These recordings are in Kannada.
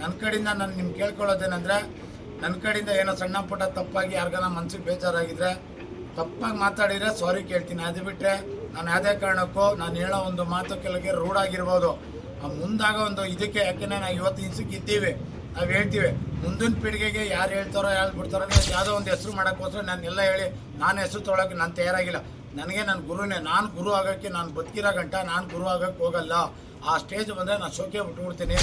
ನನ್ನ ಕಡೆಯಿಂದ ನಾನು ನಿಮ್ಗೆ ಕೇಳ್ಕೊಳ್ಳೋದೇನೆಂದರೆ ನನ್ನ ಕಡೆಯಿಂದ ಏನೋ ಸಣ್ಣ ಪುಟ್ಟ ತಪ್ಪಾಗಿ ಯಾರಿಗಾನ ಮನ್ಸಿಗೆ ಬೇಜಾರಾಗಿದ್ರೆ, ತಪ್ಪಾಗಿ ಮಾತಾಡಿದರೆ ಸಾರಿ ಕೇಳ್ತೀನಿ. ಅದು ಬಿಟ್ಟರೆ ನಾನು ಯಾವುದೇ ಕಾರಣಕ್ಕೂ ನಾನು ಹೇಳೋ ಒಂದು ಮಾತು ಕೆಲಗೆ ರೂಢಾಗಿರ್ಬೋದು ಆ ಮುಂದಾಗ ಒಂದು ಇದಕ್ಕೆ, ಯಾಕೆಂದರೆ ನಾವು ಇವತ್ತು ಇನ್ಸಕ್ಕೆ ಇದ್ದೀವಿ. ನಾವು ಹೇಳ್ತೀವಿ, ಮುಂದಿನ ಪೀಳಿಗೆಗೆ ಯಾರು ಹೇಳ್ತಾರೋ, ಯಾರು ಬಿಡ್ತಾರೋ ಯಾವುದೋ ಒಂದು ಹೆಸರು ಮಾಡೋಕ್ಕೋಸ್ಕರ ಎಲ್ಲ ಹೇಳಿ, ನಾನು ಹೆಸರು ತೊಗೊಳಕ್ಕೆ ನಾನು ತಯಾರಾಗಿಲ್ಲ. ನನಗೆ ನನ್ನ ಗುರುನೇ, ನಾನು ಗುರು ಆಗೋಕ್ಕೆ ನಾನು ಬದುಕಿರೋ ಗಂಟ ನಾನು ಗುರು ಆಗೋಕ್ಕೆ ಹೋಗಲ್ಲ. ಆ ಸ್ಟೇಜ್ ಬಂದರೆ ನಾನು ಶೋಕೆ ಬಿಟ್ಬಿಡ್ತೀನಿ.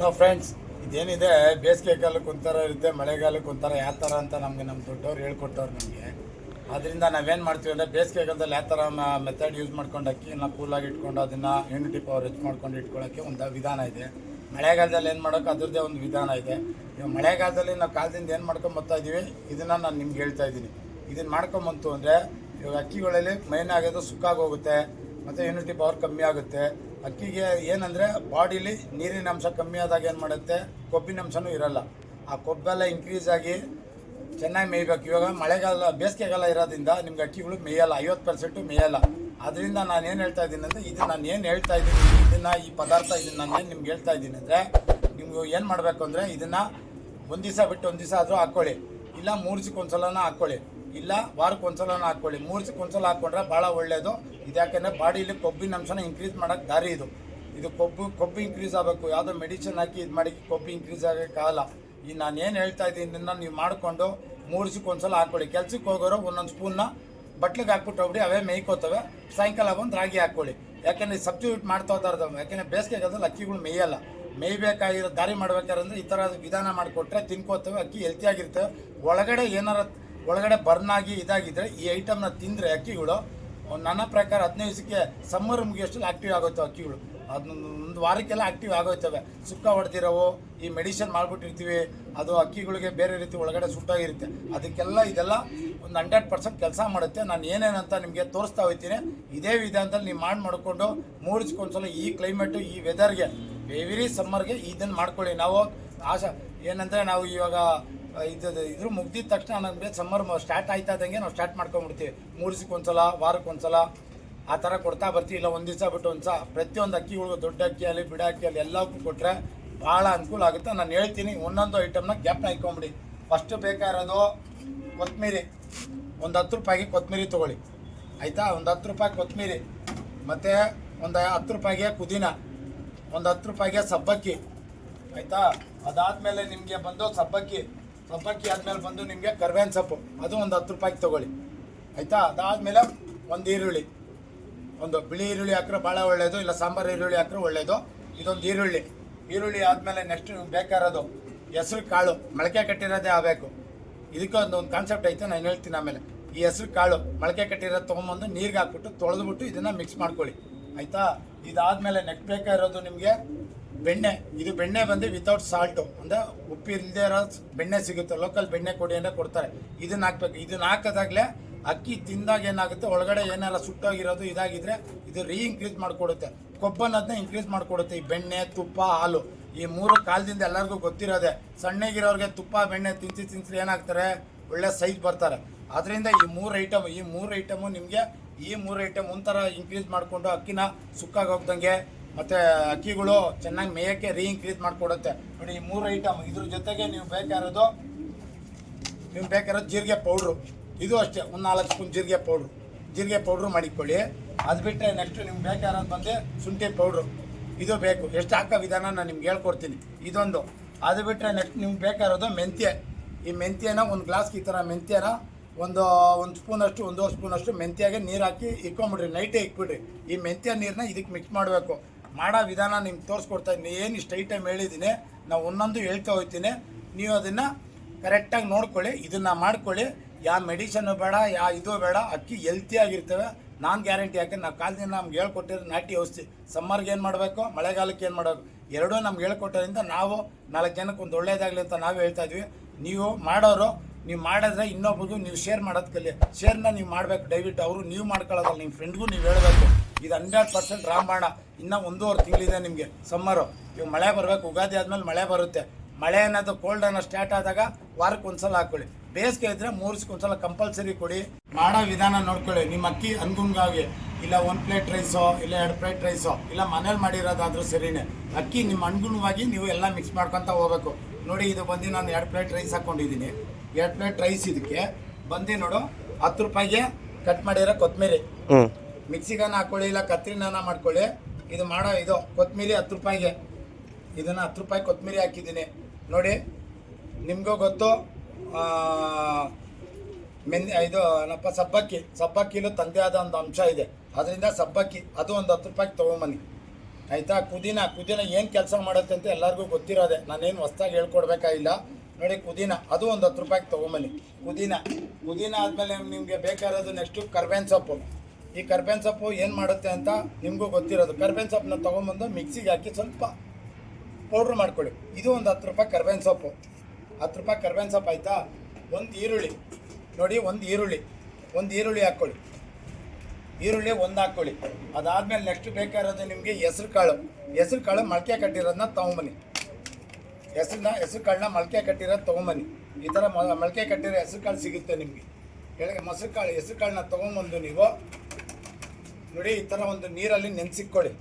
ನೋ ಫ್ರೆಂಡ್ಸ್ ಇದೇನಿದೆ, ಬೇಸಿಗೆ ಕಾಲಕ್ಕೆ ಒಂಥರ ಇರುತ್ತೆ, ಮಳೆಗಾಲಕ್ಕೆ ಒಂಥರ ಯಾವ ಥರ ಅಂತ ನಮಗೆ ನಮ್ಮ ದೊಡ್ಡವ್ರು ಹೇಳ್ಕೊಟ್ಟವ್ರು ನಮಗೆ. ಅದರಿಂದ ನಾವೇನು ಮಾಡ್ತೀವಿ ಅಂದರೆ, ಬೇಸಿಗೆ ಕಾಲದಲ್ಲಿ ಯಾವ ಥರ ಮೆಥಡ್ ಯೂಸ್ ಮಾಡ್ಕೊಂಡು ಅಕ್ಕಿನ ಕೂಲಾಗಿ ಇಟ್ಕೊಂಡು ಅದನ್ನು ಇಮ್ಯುನಿಟಿ ಪವರ್ ಹೆಚ್ಚು ಮಾಡ್ಕೊಂಡು ಇಟ್ಕೊಳ್ಳೋಕ್ಕೆ ಒಂದು ವಿಧಾನ ಇದೆ. ಮಳೆಗಾಲದಲ್ಲಿ ಏನು ಮಾಡೋಕೆ ಅದರದ್ದೇ ಒಂದು ವಿಧಾನ ಇದೆ. ಇವಾಗ ಮಳೆಗಾಲದಲ್ಲಿ ನಾವು ಕಾಲದಿಂದ ಏನು ಮಾಡ್ಕೊಂಡು ಬರ್ತಾ ಇದ್ದೀವಿ ಇದನ್ನು ನಾನು ನಿಮ್ಗೆ ಹೇಳ್ತಾ ಇದ್ದೀನಿ ಇದನ್ನು ಮಾಡ್ಕೊಂಬಂತು ಅಂದರೆ, ಇವಾಗ ಅಕ್ಕಿಗಳಲ್ಲಿ ಮೈನ್ ಆಗೋದು ಸುಕ್ಕಾಗಿ ಹೋಗುತ್ತೆ. ಮತ್ತು ಇಮ್ಯುನಿಟಿ ಪವರ್ ಕಮ್ಮಿ ಆಗುತ್ತೆ. ಅಕ್ಕಿಗೆ ಏನಂದರೆ ಬಾಡಿಲಿ ನೀರಿನ ಅಂಶ ಕಮ್ಮಿ ಆದಾಗ ಏನು ಮಾಡುತ್ತೆ? ಕೊಬ್ಬಿನ ಅಂಶನೂ ಇರಲ್ಲ. ಆ ಕೊಬ್ಬೆಲ್ಲ ಇನ್ಕ್ರೀಸ್ ಆಗಿ ಚೆನ್ನಾಗಿ ಮೇಯ್ಬೇಕು. ಇವಾಗ ಮಳೆಗಾಲ, ಬೇಸಿಗೆಗಾಲ ಇರೋದ್ರಿಂದ ನಿಮ್ಗೆ ಅಕ್ಕಿಗಳು ಮೇಯಲ್ಲ. ಐವತ್ತು ಪರ್ಸೆಂಟು ಮೇಯಲ್ಲ. ಅದರಿಂದ ನಾನು ಏನು ಹೇಳ್ತಾ ಇದ್ದೀನಿ ಅಂದರೆ ಇದು ನಾನು ಏನು ಹೇಳ್ತಾ ಇದ್ದೀನಿ, ಇದನ್ನು ಈ ಪದಾರ್ಥ ಇದನ್ನು ನಾನು ಏನು ನಿಮ್ಗೆ ಹೇಳ್ತಾ ಇದ್ದೀನಿ ಅಂದರೆ ನಿಮ್ಗೆ ಏನು ಮಾಡಬೇಕು ಅಂದರೆ ಇದನ್ನು ಒಂದು ದಿವಸ ಬಿಟ್ಟು ಒಂದು ದಿವಸ ಆದರೂ ಹಾಕ್ಕೊಳ್ಳಿ ಇಲ್ಲ ಮೂರು ದಿವಸಕ್ಕೆ ಒಂದ್ಸಲನ ಹಾಕ್ಕೊಳ್ಳಿ ಇಲ್ಲ ವಾರಕ್ಕೆ ಒಂದ್ಸಲನ ಹಾಕ್ಕೊಳ್ಳಿ ಮೂರು ದಿವಸಕ್ಕೆ ಒಂದ್ಸಲ ಹಾಕ್ಕೊಂಡ್ರೆ ಭಾಳ ಒಳ್ಳೆಯದು ಇದು ಬಾಡಿಲಿ ಕೊಬ್ಬಿನ ಅಂಶನ ಇನ್ಕ್ರೀಸ್ ಮಾಡೋಕ್ಕೆ ದಾರಿ ಇದು. ಇದು ಕೊಬ್ಬು ಕೊಬ್ಬು ಇನ್ಕ್ರೀಸ್ ಆಗಬೇಕು. ಯಾವುದೋ ಮೆಡಿಸಿನ್ ಹಾಕಿ ಇದು ಮಾಡಿ ಕೊಬ್ಬು ಇನ್ಕ್ರೀಸ್ ಆಗೋಕ್ಕಾಗಲ್ಲ ಈ ನಾನು ಏನು ಹೇಳ್ತಾ ಇದ್ದೀನಿ ನಿನ್ನ ನೀವು ಮಾಡಿಕೊಂಡು ಮೂರು ದಿವಸಕ್ಕೆ ಒಂದ್ಸಲ ಹಾಕ್ಕೊಳ್ಳಿ ಕೆಲ್ಸಕ್ಕೆ ಹೋಗೋರು ಒಂದೊಂದು ಸ್ಪೂನ್ನ ಬಟ್ಲಿಗೆ ಹಾಕ್ಬಿಟ್ಟು ಹೋಗ್ಬಿಡಿ, ಅವೇ ಮೇಯ್ಕೋತವೆ. ಸಾಯಂಕಾಲ ಬಂದು ರಾಗಿ ಹಾಕ್ಕೊಳ್ಳಿ ಯಾಕೆಂದರೆ ಸಬ್ಸ್ಟಿಟ್ಯೂಟ್ ಮಾಡ್ತಾ ಹೋದಾರ್ದವ ಯಾಕೆಂದರೆ ಬೇಸಿಗೆಗಾದ್ರೆ ಅಕ್ಕಿಗಳು ಮೇಯಲ್ಲ. ಮೇಯ್ಬೇಕಾಗಿರೋ ದಾರಿ ಮಾಡ್ಬೇಕಾದ್ರೆ ಈ ಥರ ವಿಧಾನ ಮಾಡಿಕೊಟ್ರೆ ತಿನ್ಕೋತವೆ, ಅಕ್ಕಿ ಹೆಲ್ತಿಯಾಗಿರ್ತವೆ ಒಳಗಡೆ ಏನಾರ, ಒಳಗಡೆ ಬರ್ನಾಗಿ ಆಗಿ ಇದಾಗಿದ್ರೆ ಈ ಐಟಮ್ನ ತಿಂದರೆ ಅಕ್ಕಿಗಳು ನನ್ನ ಪ್ರಕಾರ ಹದಿನೈದು ದಿವಸಕ್ಕೆ ಸಮ್ಮರ್ ಮುಗಿಯೋಷ್ಟು ಆಕ್ಟಿವ್ ಆಗೋಯ್ತವೆ ಅಕ್ಕಿಗಳು. ಅದೊಂದು ಒಂದು ವಾರಕ್ಕೆಲ್ಲ ಆಕ್ಟಿವ್ ಆಗೋಯ್ತವೆ. ಸುಕ್ಕ ಹೊಡೆದಿರೋವು, ಈ ಮೆಡಿಸಿನ್ ಮಾಡಿಬಿಟ್ಟಿರ್ತೀವಿ, ಅದು ಅಕ್ಕಿಗಳಿಗೆ ಬೇರೆ ರೀತಿ ಒಳಗಡೆ ಸುಟ್ಟಾಗಿರುತ್ತೆ. ಅದಕ್ಕೆಲ್ಲ ಇದೆಲ್ಲ ಒಂದು ಹಂಡ್ರೆಡ್ ಪರ್ಸೆಂಟ್ ಕೆಲಸ ಮಾಡುತ್ತೆ. ನಾನು ಏನೇನಂತ ನಿಮಗೆ ತೋರಿಸ್ತಾ ಹೋಗ್ತೀನಿ. ಇದೇ ವಿಧಾನದಲ್ಲಿ ನೀವು ಮಾಡಿ ಮಾಡಿಕೊಂಡು ಮೂಡಿಸ್ಕೊಂಡ್ಸಲ ಈ ಕ್ಲೈಮೇಟು ಈ ವೆದರ್ಗೆ ಎವ್ರಿ ಸಮ್ಮರ್ಗೆ ಇದನ್ನು ಮಾಡ್ಕೊಳ್ಳಿ. ನಾವು ಆಶಾ, ಏನಂದರೆ ನಾವು ಇವಾಗ ಇದು ಇದ್ರ ಮುಗ್ದಿದ ತಕ್ಷಣ ನಮಗೆ ಸಮ್ಮರ್ ಸ್ಟಾರ್ಟ್ ಆಯ್ತಾ ಇದ್ದಂಗೆ ನಾವು ಸ್ಟಾರ್ಟ್ ಮಾಡ್ಕೊಂಡ್ಬಿಡ್ತೀವಿ ಮೂರು ದಿವ್ಸಕ್ಕೆ ಒಂದ್ಸಲ ವಾರಕ್ಕೆ ಒಂದ್ಸಲ ಆ ಥರ ಕೊಡ್ತಾ ಬರ್ತೀವಿ. ಇಲ್ಲ ಒಂದು ದಿವಸ ಬಿಟ್ಟು ಒಂದು ಸಹ ಪ್ರತಿಯೊಂದು ಅಕ್ಕಿಗಳಿಗೂ ದೊಡ್ಡ ಅಕ್ಕಿ ಅಲ್ಲಿ ಬಿಡ ಅಕ್ಕಿ ಅಲ್ಲಿ ಎಲ್ಲಕ್ಕೂ ಕೊಟ್ಟರೆ ಭಾಳ ಅನುಕೂಲ ಆಗುತ್ತೆ. ನಾನು ಹೇಳ್ತೀನಿ, ಒಂದೊಂದು ಐಟಮ್ನ ಗ್ಯಾಪ್ನ ಇಟ್ಕೊಂಬಿಡಿ. ಫಸ್ಟ್ ಬೇಕಾಗಿರೋದು ಕೊತ್ತಂಬರಿ ಒಂದು ಹತ್ತು ರೂಪಾಯಿಗೆ ಕೊತ್ತಂಬರಿ ತೊಗೊಳ್ಳಿ. ಆಯಿತಾ? ಒಂದು ಹತ್ತು ರೂಪಾಯಿ ಕೊತ್ತಂಬರಿ ಮತ್ತು ಒಂದು ಹತ್ತು ರೂಪಾಯಿಗೆ ಪುದೀನ. ಒಂದು ಹತ್ತು ರೂಪಾಯಿಗೆ ಸಬ್ಬಕ್ಕಿ. ಆಯಿತಾ? ಅದಾದಮೇಲೆ ನಿಮಗೆ ಬಂದು ಸಬ್ಬಕ್ಕಿ. ಸಬ್ಬಕ್ಕಿ ಆದಮೇಲೆ ಬಂದು ನಿಮಗೆ ಕರ್ಬೇವಿನ ಸೊಪ್ಪು. ಅದು ಒಂದು ಹತ್ತು ರೂಪಾಯಿಗೆ ತೊಗೊಳ್ಳಿ. ಆಯಿತಾ? ಅದಾದಮೇಲೆ ಒಂದು ಈರುಳ್ಳಿ. ಒಂದು ಬಿಳಿ ಈರುಳ್ಳಿ ಹಾಕಿದ್ರೆ ಭಾಳ ಒಳ್ಳೆಯದು ಇಲ್ಲ ಸಾಂಬಾರು ಈರುಳ್ಳಿ ಹಾಕ್ರೆ ಒಳ್ಳೆಯದು ಇದೊಂದು ಈರುಳ್ಳಿ. ಈರುಳ್ಳಿ ಆದಮೇಲೆ ನೆಕ್ಸ್ಟ್ ಬೇಕಾಗಿರೋದು ಹೆಸ್ರು ಕಾಳು. ಮೊಳಕೆ ಕಟ್ಟಿರೋದೇ ಆಗಬೇಕು. ಇದಕ್ಕೆ ಒಂದು ಒಂದು ಕಾನ್ಸೆಪ್ಟ್ ಐತೆ, ನಾನು ಹೇಳ್ತೀನಿ ಆಮೇಲೆ. ಈ ಹೆಸ್ರು ಕಾಳು, ಮೊಳಕೆ ಕಟ್ಟಿರೋದು ತೊಗೊಂಬಂದು ನೀರಿಗೆ ಹಾಕ್ಬಿಟ್ಟು ತೊಳೆದ್ಬಿಟ್ಟು ಇದನ್ನು ಮಿಕ್ಸ್ ಮಾಡ್ಕೊಳ್ಳಿ. ಆಯಿತಾ? ಇದಾದಮೇಲೆ ಬೇಕಾ ಬೇಕಾಗಿರೋದು ನಿಮಗೆ? ಬೆಣ್ಣೆ. ಇದು ಬೆಣ್ಣೆ ಬಂದು ವಿತೌಟ್ ಸಾಲ್ಟು ಅಂದರೆ ಉಪ್ಪು ಇಲ್ಲದೆ ಇರೋ ಬೆಣ್ಣೆ ಸಿಗುತ್ತೆ. ಲೋಕಲ್ ಬೆಣ್ಣೆ ಕೊಡಿ ಅಂತ ಕೊಡ್ತಾರೆ. ಇದನ್ನ ಹಾಕ್ಬೇಕು. ಇದನ್ನ ಹಾಕೋದಾಗಲೇ ಅಕ್ಕಿ ತಿಂದಾಗ ಏನಾಗುತ್ತೆ? ಒಳಗಡೆ ಏನಾರ ಸುಟ್ಟೋಗಿರೋದು ಇದಾಗಿದ್ರೆ ಇದು ರೀ ಇನ್ಕ್ರೀಸ್ ಮಾಡಿಕೊಡುತ್ತೆ ಕೊಬ್ಬನ್ನದನ್ನ ಇನ್ಕ್ರೀಸ್ ಮಾಡಿಕೊಡುತ್ತೆ. ಈ ಬೆಣ್ಣೆ, ತುಪ್ಪ, ಹಾಲು. ಈ ಮೂರು ಕಾಲದಿಂದ ಎಲ್ಲರಿಗೂ ಗೊತ್ತಿರೋದೆ. ಸಣ್ಣಗಿರೋರಿಗೆ ತುಪ್ಪ, ಬೆಣ್ಣೆ ತಿನ್ಸಿ ತಿನ್ಸಿ ಏನಾಗ್ತಾರೆ? ಒಳ್ಳೆ ಸೈಜ್ ಬರ್ತಾರೆ. ಅದರಿಂದ ಈ ಮೂರು ಐಟಮ್ ಈ ಮೂರು ಐಟಮು ನಿಮಗೆ ಈ ಮೂರು ಐಟಮ್ ಒಂಥರ ಇನ್ಕ್ರೀಸ್ ಮಾಡಿಕೊಂಡು ಅಕ್ಕಿನ ಸುಕ್ಕಾಗಿ ಹೋಗ್ದಂಗೆ, ಮತ್ತು ಅಕ್ಕಿಗಳು ಚೆನ್ನಾಗಿ ಮೇಯಕ್ಕೆ ರೀ ಇನ್ಕ್ರೀಸ್ ಮಾಡಿಕೊಡುತ್ತೆ. ನೋಡಿ, ಈ ಮೂರು ಐಟಮ್ ಇದ್ರ ಜೊತೆಗೆ ನೀವು ಬೇಕಾಗಿರೋದು ನೀವು ಬೇಕಾಗಿರೋದು ಜೀರಿಗೆ ಪೌಡ್ರು ಇದು ಅಷ್ಟೇ, ಒಂದು ನಾಲ್ಕು ಸ್ಪೂನ್ ಜೀರಿಗೆ ಪೌಡ್ರು ಜೀರಿಗೆ ಪೌಡ್ರು ಮಾಡಿಕೊಳ್ಳಿ. ಅದು ಬಿಟ್ಟರೆ ನೆಕ್ಸ್ಟ್ ನಿಮ್ಗೆ ಬೇಕಾಗಿರೋದು ಬಂದು ಶುಂಠಿ ಪೌಡ್ರು ಇದು ಬೇಕು. ಎಷ್ಟು ಹಾಕೋ ವಿಧಾನ ನಾನು ನಿಮ್ಗೆ ಹೇಳ್ಕೊಡ್ತೀನಿ. ಇದೊಂದು. ಅದು ಬಿಟ್ಟರೆ ನೆಕ್ಸ್ಟ್ ನಿಮ್ಗೆ ಬೇಕಾಗಿರೋದು ಮೆಂತ್ಯ. ಈ ಮೆಂತ್ಯನ ಒಂದು ಗ್ಲಾಸ್ಗೆ ಈ ಥರ ಮೆಂತ್ಯನ ಒಂದು ಒಂದು ಸ್ಪೂನಷ್ಟು ಒಂದೂವರೆ ಸ್ಪೂನಷ್ಟು ಮೆಂತ್ಯಾಗೆ ನೀರು ಹಾಕಿ ಇಕ್ಕೊಂಬಿಡ್ರಿ ನೈಟೇ ಇಕ್ಬಿಡ್ರಿ ಈ ಮೆಂತ್ಯ ನೀರನ್ನ ಇದಕ್ಕೆ ಮಿಕ್ಸ್ ಮಾಡಬೇಕು. ಮಾಡೋ ವಿಧಾನ ನಿಮ್ಗೆ ತೋರಿಸ್ಕೊಡ್ತಾ ಇದ್ದೀನಿ. ಏನು ಇಷ್ಟು ಐಟಮ್ ಹೇಳಿದ್ದೀನಿ, ನಾವು ಒಂದೊಂದು ಹೇಳ್ತಾ ಹೋಗ್ತೀನಿ. ನೀವು ಅದನ್ನು ಕರೆಕ್ಟಾಗಿ ನೋಡ್ಕೊಳ್ಳಿ, ಇದನ್ನು ಮಾಡ್ಕೊಳ್ಳಿ. ಯಾವ ಮೆಡಿಸನ್ನು ಬೇಡ ಯಾವ ಇದು ಬೇಡ, ಅಕ್ಕಿ ಹೆಲ್ತಿಯಾಗಿರ್ತವೆ ನಾನು ಗ್ಯಾರಂಟಿ ಹಾಕಿ ನಾವು ಕಾಲದಿಂದ ನಮ್ಗೆ ಹೇಳ್ಕೊಟ್ಟಿರೋ ನಾಟಿ ಔಷಧಿ. ಸಮ್ಮರ್ಗೆ ಏನು ಮಾಡಬೇಕು? ಮಳೆಗಾಲಕ್ಕೆ ಏನು ಮಾಡಬೇಕು? ಎರಡೂ ನಮ್ಗೆ ಹೇಳ್ಕೊಟ್ಟೋದ್ರಿಂದ ನಾವು ನಾಲ್ಕು ಜನಕ್ಕೆ ಒಂದು ಒಳ್ಳೇದಾಗಲಿ ಅಂತ ನಾವು ಹೇಳ್ತಾ ಇದ್ವಿ. ನೀವು ಮಾಡೋರು ನೀವು ಮಾಡಿದ್ರೆ ಇನ್ನೊಬ್ರಿಗೂ ನೀವು ಶೇರ್ ಮಾಡೋದು ಕಲಿ. ಶೇರ್ನ ನೀವು ಮಾಡಬೇಕು. ದಯವಿಟ್ಟು ಅವರು ನೀವು ಮಾಡ್ಕೊಳ್ಳೋದಲ್ಲ ನಿಮ್ಮ ಫ್ರೆಂಡ್ಗೂ ನೀವು ಹೇಳಬೇಕು. ಇದು ಹಂಡ್ರೆಡ್ ಪರ್ಸೆಂಟ್ ರಾಮಬಾಣ ಇನ್ನೂ ಒಂದೂವರೆ ತಿಂಗಳಿದೆ ನಿಮಗೆ ಸಮ್ಮರು ಇವಾಗ ಮಳೆ ಬರಬೇಕು, ಉಗಾದಿ ಆದಮೇಲೆ ಮಳೆ ಬರುತ್ತೆ. ಮಳೆ ಅನ್ನೋದು ಕೋಲ್ಡ್ ಅನ್ನೋ ಸ್ಟಾರ್ಟ್ ಆದಾಗ ವಾರಕ್ಕೆ ಒಂದ್ಸಲ ಹಾಕ್ಕೊಳ್ಳಿ ಬೇಸಿಗೆ ಇದ್ರೆ ಮೂರ್ಸ್ಕೊಂದ್ಸಲ ಕಂಪಲ್ಸರಿ ಕೊಡಿ. ಮಾಡೋ ವಿಧಾನ ನೋಡ್ಕೊಳ್ಳಿ. ನಿಮ್ಮ ಅಕ್ಕಿ ಅನ್ಗುಂಗಾಗಿ ಇಲ್ಲ ಒಂದು ಪ್ಲೇಟ್ ರೈಸೋ ಇಲ್ಲ ಎರಡು ಪ್ಲೇಟ್ ರೈಸೋ ಇಲ್ಲ ಮನೇಲಿ ಮಾಡಿರೋದಾದ್ರೂ ಸರಿನೇ. ಅಕ್ಕಿ ನಿಮ್ಮ ಅನುಗುಣವಾಗಿ ನೀವು ಎಲ್ಲ ಮಿಕ್ಸ್ ಮಾಡ್ಕೊತ ಹೋಗ್ಬೇಕು. ನೋಡಿ ಇದು ಬಂದು ನಾನು ಎರಡು ಪ್ಲೇಟ್ ರೈಸ್ ಹಾಕ್ಕೊಂಡಿದ್ದೀನಿ ಎರಡು ಪ್ಲೇಟ್ ರೈಸ್ ಇದಕ್ಕೆ. ಬಂದಿ ನೋಡು ಹತ್ತು ರೂಪಾಯಿಗೆ ಕಟ್ ಮಾಡಿರೋ ಕೊತ್ತಂಬರಿ ಹ್ಞೂ ಮಿಕ್ಸಿಗನ್ನ ಹಾಕೊಳ್ಳಿ ಇಲ್ಲ ಕತ್ರಿನಾನ ಮಾಡ್ಕೊಳ್ಳಿ. ಇದು ಮಾಡೋ ಇದು ಕೊತ್ತಂಬರಿ ಹತ್ತು ರೂಪಾಯಿಗೆ. ಇದನ್ನು ಹತ್ತು ರೂಪಾಯಿ ಕೊತ್ತಂಬರಿ ಹಾಕಿದ್ದೀನಿ. ನೋಡಿ ನಿಮಗೂ ಗೊತ್ತು ಮೆನ್ ಇದು ಏನಪ್ಪ ಸಬ್ಬಕ್ಕಿ. ಸಬ್ಬಕ್ಕಿಲೂ ತಂದೆ ಆದ ಒಂದು ಅಂಶ ಇದೆ. ಅದರಿಂದ ಸಬ್ಬಕ್ಕಿ ಅದು ಒಂದು ಹತ್ತು ರೂಪಾಯಿಗೆ ತೊಗೊಂಬನ್ನಿ. ಆಯಿತಾ? ಕುದಿನ ಕುದಿನ ಏನು ಕೆಲಸ ಮಾಡುತ್ತೆ ಅಂತ ಎಲ್ಲರಿಗೂ ಗೊತ್ತಿರೋದೆ. ನಾನೇನು ಹೊಸ್ದಾಗಿ ಹೇಳ್ಕೊಡ್ಬೇಕಾಗಿಲ್ಲ ನೋಡಿ ಪುದೀನ, ಅದು ಒಂದು ಹತ್ತು ರೂಪಾಯಿಗೆ ತೊಗೊಂಬನ್ನಿ. ಪುದೀನ ಪುದೀನ ಆದಮೇಲೆ ನಿಮಗೆ ಬೇಕಾಗಿರೋದು ನೆಕ್ಸ್ಟು ಕರ್ಬೇವಿನ ಸೊಪ್ಪು. ಈ ಕರ್ಬೇವಿನ ಸೊಪ್ಪು ಏನು ಮಾಡುತ್ತೆ ಅಂತ ನಿಮಗೂ ಗೊತ್ತಿರೋದು. ಕರ್ಬೇವಿನ ಸೊಪ್ಪನ್ನ ತೊಗೊಂಬಂದು ಮಿಕ್ಸಿಗೆ ಹಾಕಿ ಸ್ವಲ್ಪ ಪೌಡ್ರ್ ಮಾಡ್ಕೊಳ್ಳಿ. ಇದು ಒಂದು ಹತ್ತು ರೂಪಾಯಿ ಕರ್ಬೇವಿನ ಸೊಪ್ಪು. ಹತ್ತು ರೂಪಾಯಿ ಕರ್ಬೇವಿನ ಸೊಪ್ಪು ಆಯಿತಾ? ಒಂದು ಈರುಳ್ಳಿ. ನೋಡಿ, ಒಂದು ಈರುಳ್ಳಿ. ಒಂದು ಈರುಳ್ಳಿ ಹಾಕ್ಕೊಳ್ಳಿ. ಈರುಳ್ಳಿ ಒಂದು ಹಾಕ್ಕೊಳ್ಳಿ. ಅದಾದಮೇಲೆ ನೆಕ್ಸ್ಟ್ ಬೇಕಾಗಿರೋದು ನಿಮಗೆ ಹೆಸ್ರು ಕಾಳು ಹೆಸ್ರು ಕಾಳು ಮೊಳಕೆ ಕಟ್ಟಿರೋದನ್ನ ತೊಗೊಂಬನ್ನಿ. ಹೆಸ್ರನ್ನ ಹೆಸರು ಕಾಳನ್ನ ಮೊಳಕೆ ಕಟ್ಟಿರೋದು ತೊಗೊಂಬನ್ನಿ. ಈ ಥರ ಮೊಳ ಮೊಳಕೆ ಕಟ್ಟಿರೋ ಹೆಸರು ಕಾಳು ಸಿಗುತ್ತೆ ನಿಮಗೆ. ಕೆಳಗೆ ಮೊಸರು ಕಾಳು ಹೆಸರು ಕಾಳನ್ನ ತೊಗೊಂಬಂದು ನೀವು. ನೋಡಿ, ಈ ಥರ ಒಂದು ನೀರಲ್ಲಿ ನೆನೆಸಿಕ್ಕೊಳ್ಳಿ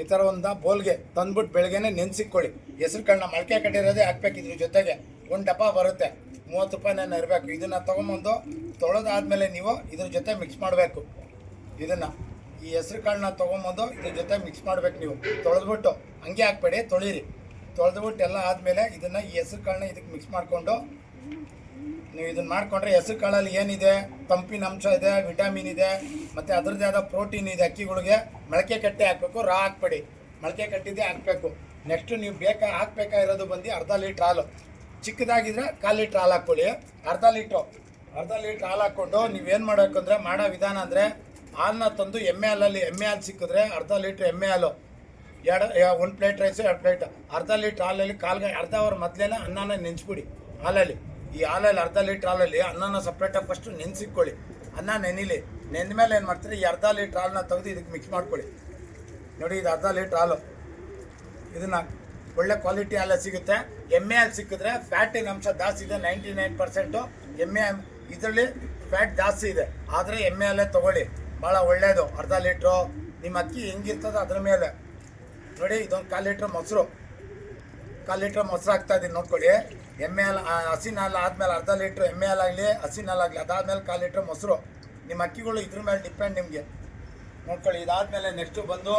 ಈ ಥರ ಒಂದು ಬೋಲ್ಗೆ ತಂದ್ಬಿಟ್ಟು ಬೆಳಗ್ಗೆನೆ ನೆನೆಸಿಕ್ಕೊಳ್ಳಿ ಹೆಸರು ಕಾಳನ್ನ ಮೊಳಕೆ ಕಟ್ಟಿರೋದೇ ಹಾಕ್ಬೇಕು ಇದ್ರ ಜೊತೆಗೆ. ಒಂದು ಡಬ್ಬ ಬರುತ್ತೆ. ಮೂವತ್ತು ರೂಪಾಯಿನ ಇರಬೇಕು. ಇದನ್ನು ತೊಗೊಂಬಂದು ತೊಳೆದಾದ್ಮೇಲೆ ನೀವು ಇದ್ರ ಜೊತೆ ಮಿಕ್ಸ್ ಮಾಡಬೇಕು. ಇದನ್ನು. ಈ ಹೆಸರು ಕಾಳನ್ನ ತೊಗೊಂಬಂದು ಇದ್ರ ಜೊತೆ ಮಿಕ್ಸ್ ಮಾಡ್ಬೇಕು ನೀವು. ತೊಳೆದ್ಬಿಟ್ಟು ಹಂಗೆ ಹಾಕ್ಬೇಡಿ, ತೊಳೀರಿ. ತೊಳೆದ್ಬಿಟ್ಟು ಎಲ್ಲ ಆದಮೇಲೆ ಇದನ್ನು ಈ ಹೆಸರು ಕಾಳನ್ನ ಇದಕ್ಕೆ ಮಿಕ್ಸ್ ಮಾಡಿಕೊಂಡು, ನೀವು ಇದನ್ನ ಮಾಡಿಕೊಂಡ್ರೆ ಹೆಸರು ಕಾಳಲ್ಲಿ ಏನಿದೆ, ತಂಪಿನ ಅಂಶ ಇದೆ ವಿಟಮಿನ್ ಇದೆ, ಮತ್ತು ಅದರದ್ದೇ ಆದ ಪ್ರೋಟೀನ್ ಇದೆ ಅಕ್ಕಿಗಳಿಗೆ ಮೊಳಕೆ ಕಟ್ಟೆ ಹಾಕಬೇಕು ರಾ ಹಾಕ್ಬೇಡಿ. ಮೊಳಕೆ ಕಟ್ಟಿದ್ದೆ ಹಾಕಬೇಕು. ನೆಕ್ಸ್ಟ್ ನೀವು ಬೇಕಾ ಹಾಕ್ಬೇಕಾಗಿರೋದು ಬಂದು ಅರ್ಧ ಲೀಟ್ರ್ ಹಾಲು. ಚಿಕ್ಕದಾಗಿದ್ರೆ ಕಾಲು ಲೀಟ್ರ್ ಹಾಲು ಹಾಕ್ಕೊಳ್ಳಿ. ಅರ್ಧ ಲೀಟ್ರು, ಅರ್ಧ ಲೀಟ್ರ್ ಹಾಲು ಹಾಕ್ಕೊಂಡು ನೀವೇನು ಮಾಡಬೇಕಂದ್ರೆ ಮಾಡೋ ವಿಧಾನ ಅಂದರೆ ಹಾಲನ್ನ ತಂದು ಎಮ್ಮೆ ಹಾಲಲ್ಲಿ, ಎಮ್ಮೆ ಹಾಲು ಸಿಕ್ಕಿದ್ರೆ ಅರ್ಧ ಲೀಟ್ರ್ ಎಮ್ಮೆ ಹಾಲು. ಎರಡು ಒಂದು ಪ್ಲೇಟ್ ರೈಸು ಎರಡು ಪ್ಲೇಟ್ ಅರ್ಧ ಲೀಟ್ರ್ ಹಾಲಲ್ಲಿ ಕಾಲ್ಗೆ, ಅರ್ಧ ಅವರ್ ಮೊದಲೇನೆ ಅನ್ನನ ನೆನೆಸ್ಬಿಡಿ ಹಾಲಲ್ಲಿ. ಈ ಹಾಲಲ್ಲಿ ಅರ್ಧ ಲೀಟ್ರ್ ಹಾಲಲ್ಲಿ ಅನ್ನನ ಸಪ್ರೇಟಾಗಿ ಫಸ್ಟು ನೆನೆಸಿಕ್ಕೊಳ್ಳಿ ಅನ್ನ ನೆನಿಲಿ. ನೆಂದ ಮೇಲೆ ಏನು ಮಾಡ್ತೀರಿ? ಈ ಅರ್ಧ ಲೀಟ್ರ್ ಹಾಲನ್ನ ತೆಗೆದು ಇದಕ್ಕೆ ಮಿಕ್ಸ್ ಮಾಡ್ಕೊಳ್ಳಿ. ನೋಡಿ ಇದು ಅರ್ಧ ಲೀಟ್ರ್ ಹಾಲು. ಇದನ್ನು ಒಳ್ಳೆ ಕ್ವಾಲಿಟಿ ಹಾಲು ಸಿಗುತ್ತೆ. ಎಮ್ಮೆ ಹಾಲು ಸಿಕ್ಕಿದ್ರೆ ಫ್ಯಾಟಿನ ಅಂಶ ಜಾಸ್ತಿ ಇದೆ ನೈಂಟಿ ನೈನ್ ಪರ್ಸೆಂಟು ಎಮ್ಮೆ ಇದರಲ್ಲಿ ಫ್ಯಾಟ್ ಜಾಸ್ತಿ ಇದೆ. ಆದರೆ ಎಮ್ಮೆ ಹಾಲೇ ತೊಗೊಳ್ಳಿ. ಭಾಳ ಒಳ್ಳೆಯದು ಅರ್ಧ ಲೀಟ್ರು ನಿಮ್ಮ ಅಕ್ಕಿ ಹೆಂಗಿರ್ತದೋ ಅದ್ರ ಮೇಲೆ. ನೋಡಿ, ಇದೊಂದು ಕಾಲು ಲೀಟ್ರ್ ಮೊಸರು. ಕಾಲು ಲೀಟ್ರ್ ಮೊಸರು ಹಾಕ್ತಾ ಇದ್ದೀನಿ ನೋಡ್ಕೊಳ್ಳಿ. ಎಮ್ಮೆ ಹಾಲು ಹಸಿನ ಹಾಲು ಆದಮೇಲೆ ಅರ್ಧ ಲೀಟ್ರ್ ಎಮ್ಮೆ ಹಾಲಾಗಲಿ ಹಸಿನ ಹಾಲಾಗಲಿ ಅದಾದಮೇಲೆ ಕಾಲು ಲೀಟ್ರ್ ಮೊಸರು. ನಿಮ್ಮ ಅಕ್ಕಿಗಳು ಇದ್ರ ಮೇಲೆ ಡಿಪೆಂಡ್ ನಿಮಗೆ. ನೋಡ್ಕೊಳ್ಳಿ, ಇದಾದಮೇಲೆ ನೆಕ್ಸ್ಟು ಬಂದು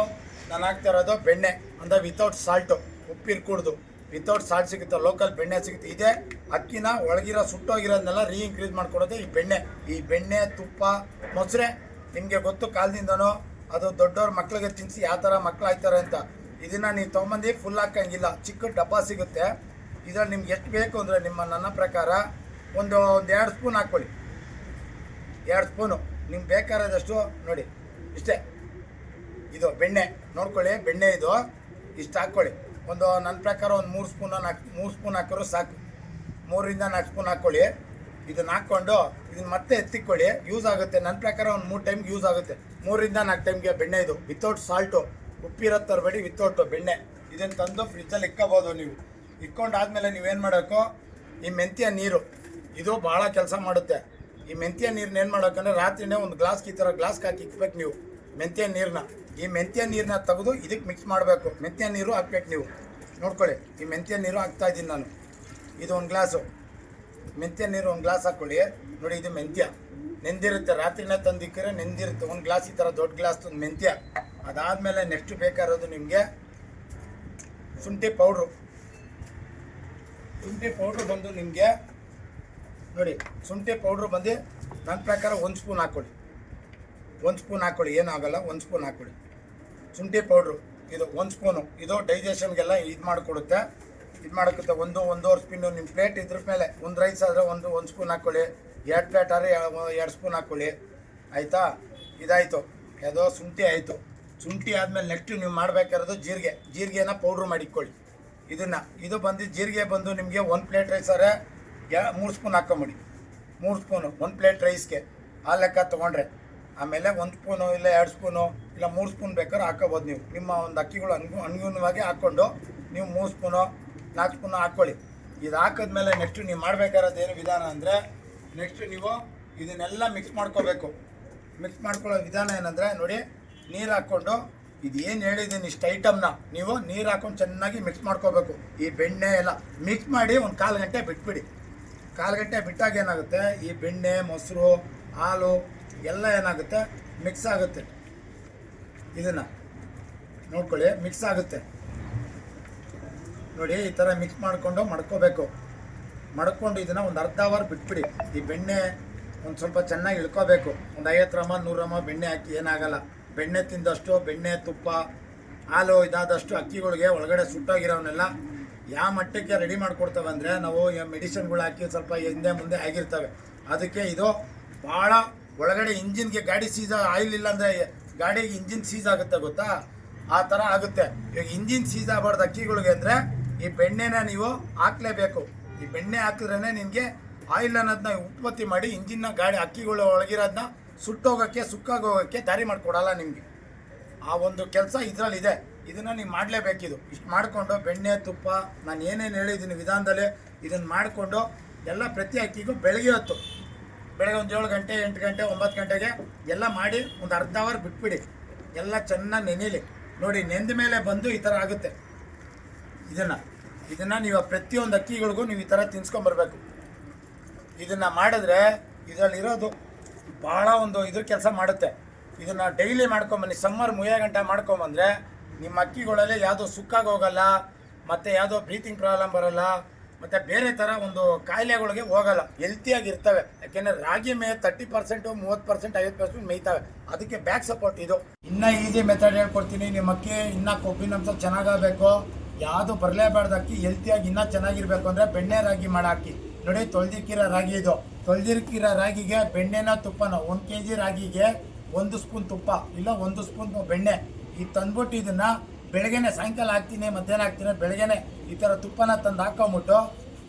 ನಾನು ಹಾಕ್ತಾ ಇರೋದು ಬೆಣ್ಣೆ. ಅಂದರೆ ವಿತೌಟ್ ಸಾಲ್ಟು ಉಪ್ಪಿರ್ಕೂಡ್ದು ವಿತೌಟ್ ಸಾಲ್ಟ್ ಸಿಗುತ್ತೆ ಲೋಕಲ್ ಬೆಣ್ಣೆ ಸಿಗುತ್ತೆ. ಇದೇ ಅಕ್ಕಿನ ಒಳಗಿರೋ ಸುಟ್ಟೋಗಿರೋದನ್ನೆಲ್ಲ ರೀ ಇನ್ಕ್ರೀಸ್ ಮಾಡ್ಕೊಡೋದು ಈ ಬೆಣ್ಣೆ. ಈ ಬೆಣ್ಣೆ, ತುಪ್ಪ, ಮೊಸರೆ. ನಿಮಗೆ ಗೊತ್ತು ಕಾಲದಿಂದನೋ ಅದು ದೊಡ್ಡವ್ರ ಮಕ್ಕಳಿಗೆ ತಿನ್ನಿಸಿ ಯಾವ ಥರ ಮಕ್ಕಳು ಆಯ್ತಾರೆ ಅಂತ. ಇದನ್ನು ನೀವು ತೊಗೊಂಬಂದು ಫುಲ್ ಹಾಕಂಗಿಲ್ಲ. ಚಿಕ್ಕ ಡಬ್ಬ ಸಿಗುತ್ತೆ. ಇದರಲ್ಲಿ ನಿಮ್ಗೆ ಎಷ್ಟು ಬೇಕು ಅಂದರೆ ನಿಮ್ಮ ನನ್ನ ಪ್ರಕಾರ ಒಂದು ಒಂದು ಎರಡು ಸ್ಪೂನ್ ಹಾಕ್ಕೊಳ್ಳಿ. ಎರಡು ಸ್ಪೂನು ನಿಮ್ಗೆ ಬೇಕಾದಷ್ಟು ನೋಡಿ. ಇಷ್ಟೇ. ಇದು ಬೆಣ್ಣೆ. ನೋಡ್ಕೊಳ್ಳಿ, ಬೆಣ್ಣೆ ಇದು. ಇಷ್ಟು ಹಾಕ್ಕೊಳ್ಳಿ. ಒಂದು ನನ್ನ ಪ್ರಕಾರ ಒಂದು ಮೂರು ಸ್ಪೂನ್ ನಾಲ್ಕು ಮೂರು ಸ್ಪೂನ್ ಹಾಕಿದ್ರು ಸಾಕು. ಮೂರರಿಂದ ನಾಲ್ಕು ಸ್ಪೂನ್ ಹಾಕ್ಕೊಳ್ಳಿ. ಇದನ್ನ ಹಾಕ್ಕೊಂಡು ಇದನ್ನ ಮತ್ತೆ ಎತ್ತಿಕೊಳ್ಳಿ. ಯೂಸ್ ಆಗುತ್ತೆ. ನನ್ನ ಪ್ರಕಾರ ಒಂದು ಮೂರು ಟೈಮ್ಗೆ ಯೂಸ್ ಆಗುತ್ತೆ. ಮೂರಿಂದ ನಾಲ್ಕು ಟೈಮ್ಗೆ ಬೆಣ್ಣೆ ಇದು. ವಿತೌಟ್ ಸಾಲ್ಟು ಉಪ್ಪಿರೋ ತರಬೇಡಿ ವಿತೌಟು, ಬೆಣ್ಣೆ. ಇದನ್ನು ತಂದು ಫ್ರಿಜ್ಜಲ್ಲಿ ಇಕ್ಕೋಬೋದು ನೀವು. ಇಕ್ಕೊಂಡಾದ್ಮೇಲೆ ನೀವೇನು ಮಾಡಬೇಕು ಈ ಮೆಂತ್ಯ ನೀರು, ಇದು ಭಾಳ ಕೆಲಸ ಮಾಡುತ್ತೆ. ಈ ಮೆಂತ್ಯ ನೀರನ್ನ ಏನು ಮಾಡೋಕ್ಕಂದ್ರೆ ರಾತ್ರಿನೇ ಒಂದು ಗ್ಲಾಸ್ ಈ ಥರ ಗ್ಲಾಸ್ಗೆ ಹಾಕಿ ಇಕ್ಬೇಕು ನೀವು, ಮೆಂತ್ಯ ನೀರನ್ನ ಈ ಮೆಂತ್ಯ ನೀರನ್ನ ತೆಗೆದು ಇದಕ್ಕೆ ಮಿಕ್ಸ್ ಮಾಡಬೇಕು. ಮೆಂತ್ಯ ನೀರು ಹಾಕ್ಬೇಕು ನೀವು. ನೋಡ್ಕೊಳ್ಳಿ, ಈ ಮೆಂತ್ಯ ನೀರು ಹಾಕ್ತಾ ಇದ್ದೀನಿ ನಾನು. ಇದು ಒಂದು ಗ್ಲಾಸು ಮೆಂತ್ಯ ನೀರು ಒಂದು ಗ್ಲಾಸ್ ಹಾಕ್ಕೊಳ್ಳಿ ನೋಡಿ, ಇದು ಮೆಂತ್ಯ. ನೆಂದಿರುತ್ತೆ. ರಾತ್ರಿನೇ ತಂದಿಕ್ಕರೆ ನೆಂದಿರುತ್ತೆ. ಒಂದು ಗ್ಲಾಸ್ ಈ ಥರ ದೊಡ್ಡ ಗ್ಲಾಸ್ ಒಂದು ಮೆಂತ್ಯ. ಅದಾದಮೇಲೆ ನೆಕ್ಸ್ಟ್ ಬೇಕಾಗಿರೋದು ನಿಮಗೆ ಶುಂಠಿ ಪೌಡ್ರು ಶುಂಠಿ ಪೌಡ್ರು ಬಂದು ನಿಮಗೆ, ನೋಡಿ, ಶುಂಠಿ ಪೌಡ್ರು ಬಂದು ನನ್ನ ಪ್ರಕಾರ ಒಂದು ಸ್ಪೂನ್ ಹಾಕ್ಕೊಳ್ಳಿ. ಒಂದು ಸ್ಪೂನ್ ಹಾಕ್ಕೊಳ್ಳಿ, ಏನಾಗಲ್ಲ, ಒಂದು ಸ್ಪೂನ್ ಹಾಕ್ಕೊಳ್ಳಿ. ಶುಂಠಿ ಪೌಡ್ರು ಇದು ಒಂದು ಸ್ಪೂನು ಇದು ಡೈಜೆಷನ್ಗೆಲ್ಲ ಇದು ಮಾಡಿಕೊಡುತ್ತೆ. ಇದು ಮಾಡೋಕ್ಕೆ ಒಂದು, ಒಂದೂವರೆ ಸ್ಪೂನು ನಿಮ್ಮ ಪ್ಲೇಟ್ ಇದ್ರ ಮೇಲೆ, ಒಂದು ರೈಸ್ ಆದರೆ ಒಂದು ಒಂದು ಸ್ಪೂನ್ ಹಾಕ್ಕೊಳ್ಳಿ. ಎರಡು ಪ್ಲೇಟ್ ಆದರೆ ಎರಡು ಸ್ಪೂನ್ ಹಾಕ್ಕೊಳ್ಳಿ. ಆಯಿತಾ? ಇದಾಯಿತು. ಯಾವುದೋ ಶುಂಠಿ ಆಯಿತು. ಶುಂಠಿ ಆದಮೇಲೆ ನೆಕ್ಸ್ಟ್ ನೀವು ಮಾಡಬೇಕಾಗಿರೋದು ಜೀರಿಗೆ. ಜೀರಿಗೆನ ಪೌಡ್ರ್ ಮಾಡಿಕೊಳ್ಳಿ ಇದನ್ನು, ಇದು ಬಂದು ಜೀರಿಗೆ ಬಂದು ನಿಮಗೆ ಒಂದು ಪ್ಲೇಟ್ ರೈಸ್ ಆದರೆ ಮೂರು ಸ್ಪೂನ್ ಹಾಕೊಂಬಿಡಿ ಮೂರು ಸ್ಪೂನು ಒಂದು ಪ್ಲೇಟ್ ರೈಸ್ಗೆ ಆ ಲೆಕ್ಕ ತೊಗೊಂಡ್ರೆ. ಆಮೇಲೆ ಒಂದು ಸ್ಪೂನು ಇಲ್ಲ ಎರಡು ಸ್ಪೂನು ಇಲ್ಲ ಮೂರು ಸ್ಪೂನ್ ಬೇಕಾದ್ರೆ ಹಾಕೋಬೋದು ನೀವು. ನಿಮ್ಮ ಒಂದು ಅಕ್ಕಿಗಳು ಅನ್ಗು ಅನುಗುಣವಾಗಿ ಹಾಕ್ಕೊಂಡು ನೀವು ಮೂರು ಸ್ಪೂನು ನಾಲ್ಕು ಸ್ಪೂನು ಹಾಕ್ಕೊಳ್ಳಿ. ಇದು ಹಾಕಿದ್ಮೇಲೆ ನೆಕ್ಸ್ಟ್ ನೀವು ಮಾಡ್ಬೇಕಾಗಿರೋದು ಏನು ವಿಧಾನ ಅಂದರೆ ನೆಕ್ಸ್ಟ್ ನೀವು ಇದನ್ನೆಲ್ಲ ಮಿಕ್ಸ್ ಮಾಡ್ಕೋಬೇಕು. ಮಿಕ್ಸ್ ಮಾಡ್ಕೊಳ್ಳೋ ವಿಧಾನ ಏನಂದರೆ ನೋಡಿ ನೀರು ಹಾಕ್ಕೊಂಡು ಇದು ಏನು ಹೇಳಿದ್ದೀನಿ ಇಷ್ಟು ಐಟಮ್ನ ನೀವು ನೀರು ಹಾಕೊಂಡು ಚೆನ್ನಾಗಿ ಮಿಕ್ಸ್ ಮಾಡ್ಕೋಬೇಕು. ಈ ಬೆಣ್ಣೆ ಎಲ್ಲ ಮಿಕ್ಸ್ ಮಾಡಿ ಒಂದು ಕಾಲು ಗಂಟೆ ಬಿಟ್ಬಿಡಿ. ಕಾಲು ಗಂಟೆ ಬಿಟ್ಟಾಗ ಏನಾಗುತ್ತೆ? ಈ ಬೆಣ್ಣೆ, ಮೊಸರು, ಹಾಲು ಎಲ್ಲ ಏನಾಗುತ್ತೆ? ಮಿಕ್ಸ್ ಆಗುತ್ತೆ. ಇದನ್ನು ನೋಡ್ಕೊಳ್ಳಿ ಮಿಕ್ಸ್ ಆಗುತ್ತೆ. ನೋಡಿ, ಈ ಥರ ಮಿಕ್ಸ್ ಮಾಡಿಕೊಂಡು ಮಡ್ಕೋಬೇಕು. ಮಡ್ಕೊಂಡು ಇದನ್ನು ಒಂದು ಅರ್ಧ ಅವರ್ ಬಿಟ್ಬಿಡಿ. ಈ ಬೆಣ್ಣೆ ಒಂದು ಸ್ವಲ್ಪ ಚೆನ್ನಾಗಿ ಇಳ್ಕೋಬೇಕು. ಒಂದು ಐವತ್ತು ರಮ, ನೂರು ರಮ ಬೆಣ್ಣೆ ಹಾಕಿ ಏನಾಗಲ್ಲ. ಬೆಣ್ಣೆ ತಿಂದಷ್ಟು, ಬೆಣ್ಣೆ, ತುಪ್ಪ, ಹಾಲು ಇದಾದಷ್ಟು ಅಕ್ಕಿಗಳಿಗೆ ಒಳಗಡೆ ಸುಟ್ಟೋಗಿರೋನೆಲ್ಲ ಯಾವ ಮಟ್ಟಕ್ಕೆ ರೆಡಿ ಮಾಡ್ಕೊಡ್ತವೆ ಅಂದರೆ ನಾವು ಮೆಡಿಸಿನ್ಗಳು ಹಾಕಿ ಸ್ವಲ್ಪ ಹಿಂದೆ ಮುಂದೆ ಆಗಿರ್ತವೆ. ಅದಕ್ಕೆ ಇದು ಭಾಳ ಒಳಗಡೆ ಇಂಜಿನ್ಗೆ ಗಾಡಿ ಸೀಸ್ ಆಯಿಲ್ ಇಲ್ಲ ಅಂದರೆ ಗಾಡಿಗೆ ಇಂಜಿನ್ ಸೀಸ್ ಆಗುತ್ತೆ ಗೊತ್ತಾ? ಆ ಥರ ಆಗುತ್ತೆ. ಇವಾಗ ಇಂಜಿನ್ ಸೀಸ್ ಆಗಬಾರ್ದು ಅಕ್ಕಿಗಳಿಗೆ ಅಂದರೆ ಈ ಬೆಣ್ಣೆನ ನೀವು ಹಾಕ್ಲೇಬೇಕು. ಈ ಬೆಣ್ಣೆ ಹಾಕಿದ್ರೇ ನಿನಗೆ ಆಯಿಲ್ ಅನ್ನೋದನ್ನ ಉತ್ಪತ್ತಿ ಮಾಡಿ ಇಂಜಿನ್ನ ಗಾಡಿ ಅಕ್ಕಿಗಳು ಒಳಗಿರೋದನ್ನ ಸುಟ್ಟೋಗೋಕ್ಕೆ, ಸುಕ್ಕಾಗೋಗೋಕ್ಕೆ ದಾರಿ ಮಾಡಿಕೊಡಲ್ಲ ನಿಮಗೆ. ಆ ಒಂದು ಕೆಲಸ ಇದರಲ್ಲಿದೆ. ಇದನ್ನು ನೀವು ಮಾಡಲೇಬೇಕಿದು. ಇಷ್ಟು ಮಾಡಿಕೊಂಡು ಬೆಣ್ಣೆ, ತುಪ್ಪ, ನಾನು ಏನೇನು ಹೇಳಿದ್ದೀನಿ ವಿಧಾನದಲ್ಲೇ ಇದನ್ನು ಮಾಡಿಕೊಂಡು ಎಲ್ಲ ಪ್ರತಿ ಅಕ್ಕಿಗೂ ಬೆಳಗ್ಗೆ ಹೊತ್ತು, ಬೆಳಗ್ಗೆ ಒಂದು ಏಳು ಗಂಟೆ, ಎಂಟು ಗಂಟೆ, ಒಂಬತ್ತು ಗಂಟೆಗೆ ಎಲ್ಲ ಮಾಡಿ ಒಂದು ಅರ್ಧ ಅವರ್ ಬಿಟ್ಬಿಡಿ. ಎಲ್ಲ ಚೆನ್ನಾಗಿ ನೆನೀಲಿ. ನೋಡಿ, ನೆಂದ ಮೇಲೆ ಬಂದು ಈ ಥರ ಆಗುತ್ತೆ. ಇದನ್ನು ಇದನ್ನು ನೀವು ಪ್ರತಿಯೊಂದು ಅಕ್ಕಿಗಳಿಗೂ ನೀವು ಈ ಥರ ತಿನ್ಸ್ಕೊಂಬರ್ಬೇಕು ಇದನ್ನು ಮಾಡಿದ್ರೆ ಇದರಲ್ಲಿರೋದು ಭಾಳ ಒಂದು ಇದ್ರ ಕೆಲಸ ಮಾಡುತ್ತೆ. ಇದನ್ನು ಡೈಲಿ ಮಾಡ್ಕೊಂಬನ್ನಿ ಸಮ್ಮರ್ ಮುಯ್ಯ ಗಂಟೆ ಮಾಡ್ಕೊಂಬಂದ್ರೆ ನಿಮ್ಮ ಅಕ್ಕಿಗಳಲ್ಲಿ ಯಾವುದೋ ಸುಕ್ಕಾಗಿ ಹೋಗಲ್ಲ, ಮತ್ತು ಯಾವುದೋ ಬ್ರೀತಿಂಗ್ ಪ್ರಾಬ್ಲಮ್ ಬರಲ್ಲ, ಮತ್ತು ಬೇರೆ ಥರ ಒಂದು ಕಾಯಿಲೆಗಳಿಗೆ ಹೋಗಲ್ಲ. ಹೆಲ್ತಿಯಾಗಿ ಇರ್ತವೆ. ಯಾಕೆಂದರೆ ರಾಗಿ ಮೇ ತರ್ಟಿ ಪರ್ಸೆಂಟು ಮೂವತ್ತು ಪರ್ಸೆಂಟ್ ಐವತ್ತು ಪರ್ಸೆಂಟ್ ಮೇಯ್ತವೆ. ಅದಕ್ಕೆ ಬ್ಯಾಕ್ ಸಪೋರ್ಟ್ ಇದು. ಇನ್ನೂ ಈಸಿ ಮೆಥಡ್ ಹೇಳ್ಕೊಡ್ತೀನಿ. ನಿಮ್ಮ ಅಕ್ಕಿ ಇನ್ನೂ ಕೊಬ್ಬಿನಂಶ ಚೆನ್ನಾಗಬೇಕು ಯಾವುದು ಬರಲೇಬಾರ್ದು ಅಕ್ಕಿ ಹೆಲ್ತಿಯಾಗಿ ಇನ್ನೂ ಚೆನ್ನಾಗಿರ್ಬೇಕು ಅಂದರೆ ಬೆಣ್ಣೆ ರಾಗಿ ಮಾಡಿ ಅಕ್ಕಿ. ನೋಡಿ, ತೊಳ್ದಿಕ್ಕಿರೋ ರಾಗಿ ಇದು. ತೊಳ್ದಿಕ್ಕಿರೋ ರಾಗಿಗೆ ಬೆಣ್ಣೆನ ತುಪ್ಪನ, ಒಂದು ಕೆ ಜಿ ರಾಗಿಗೆ ಒಂದು ಸ್ಪೂನ್ ತುಪ್ಪ, ಇಲ್ಲ ಒಂದು ಸ್ಪೂನ್ ಬೆಣ್ಣೆ. ಈ ತಂದ್ಬಿಟ್ಟು ಇದನ್ನ ಬೆಳಗ್ಗೆನೆ, ಸಾಯಂಕಾಲ ಹಾಕ್ತೀನಿ ಮಧ್ಯಾಹ್ನ ಹಾಕ್ತೀನಿ ಬೆಳಗ್ಗೆನೆ ಈ ಥರ ತುಪ್ಪನ ತಂದು ಹಾಕೊಂಬಿಟ್ಟು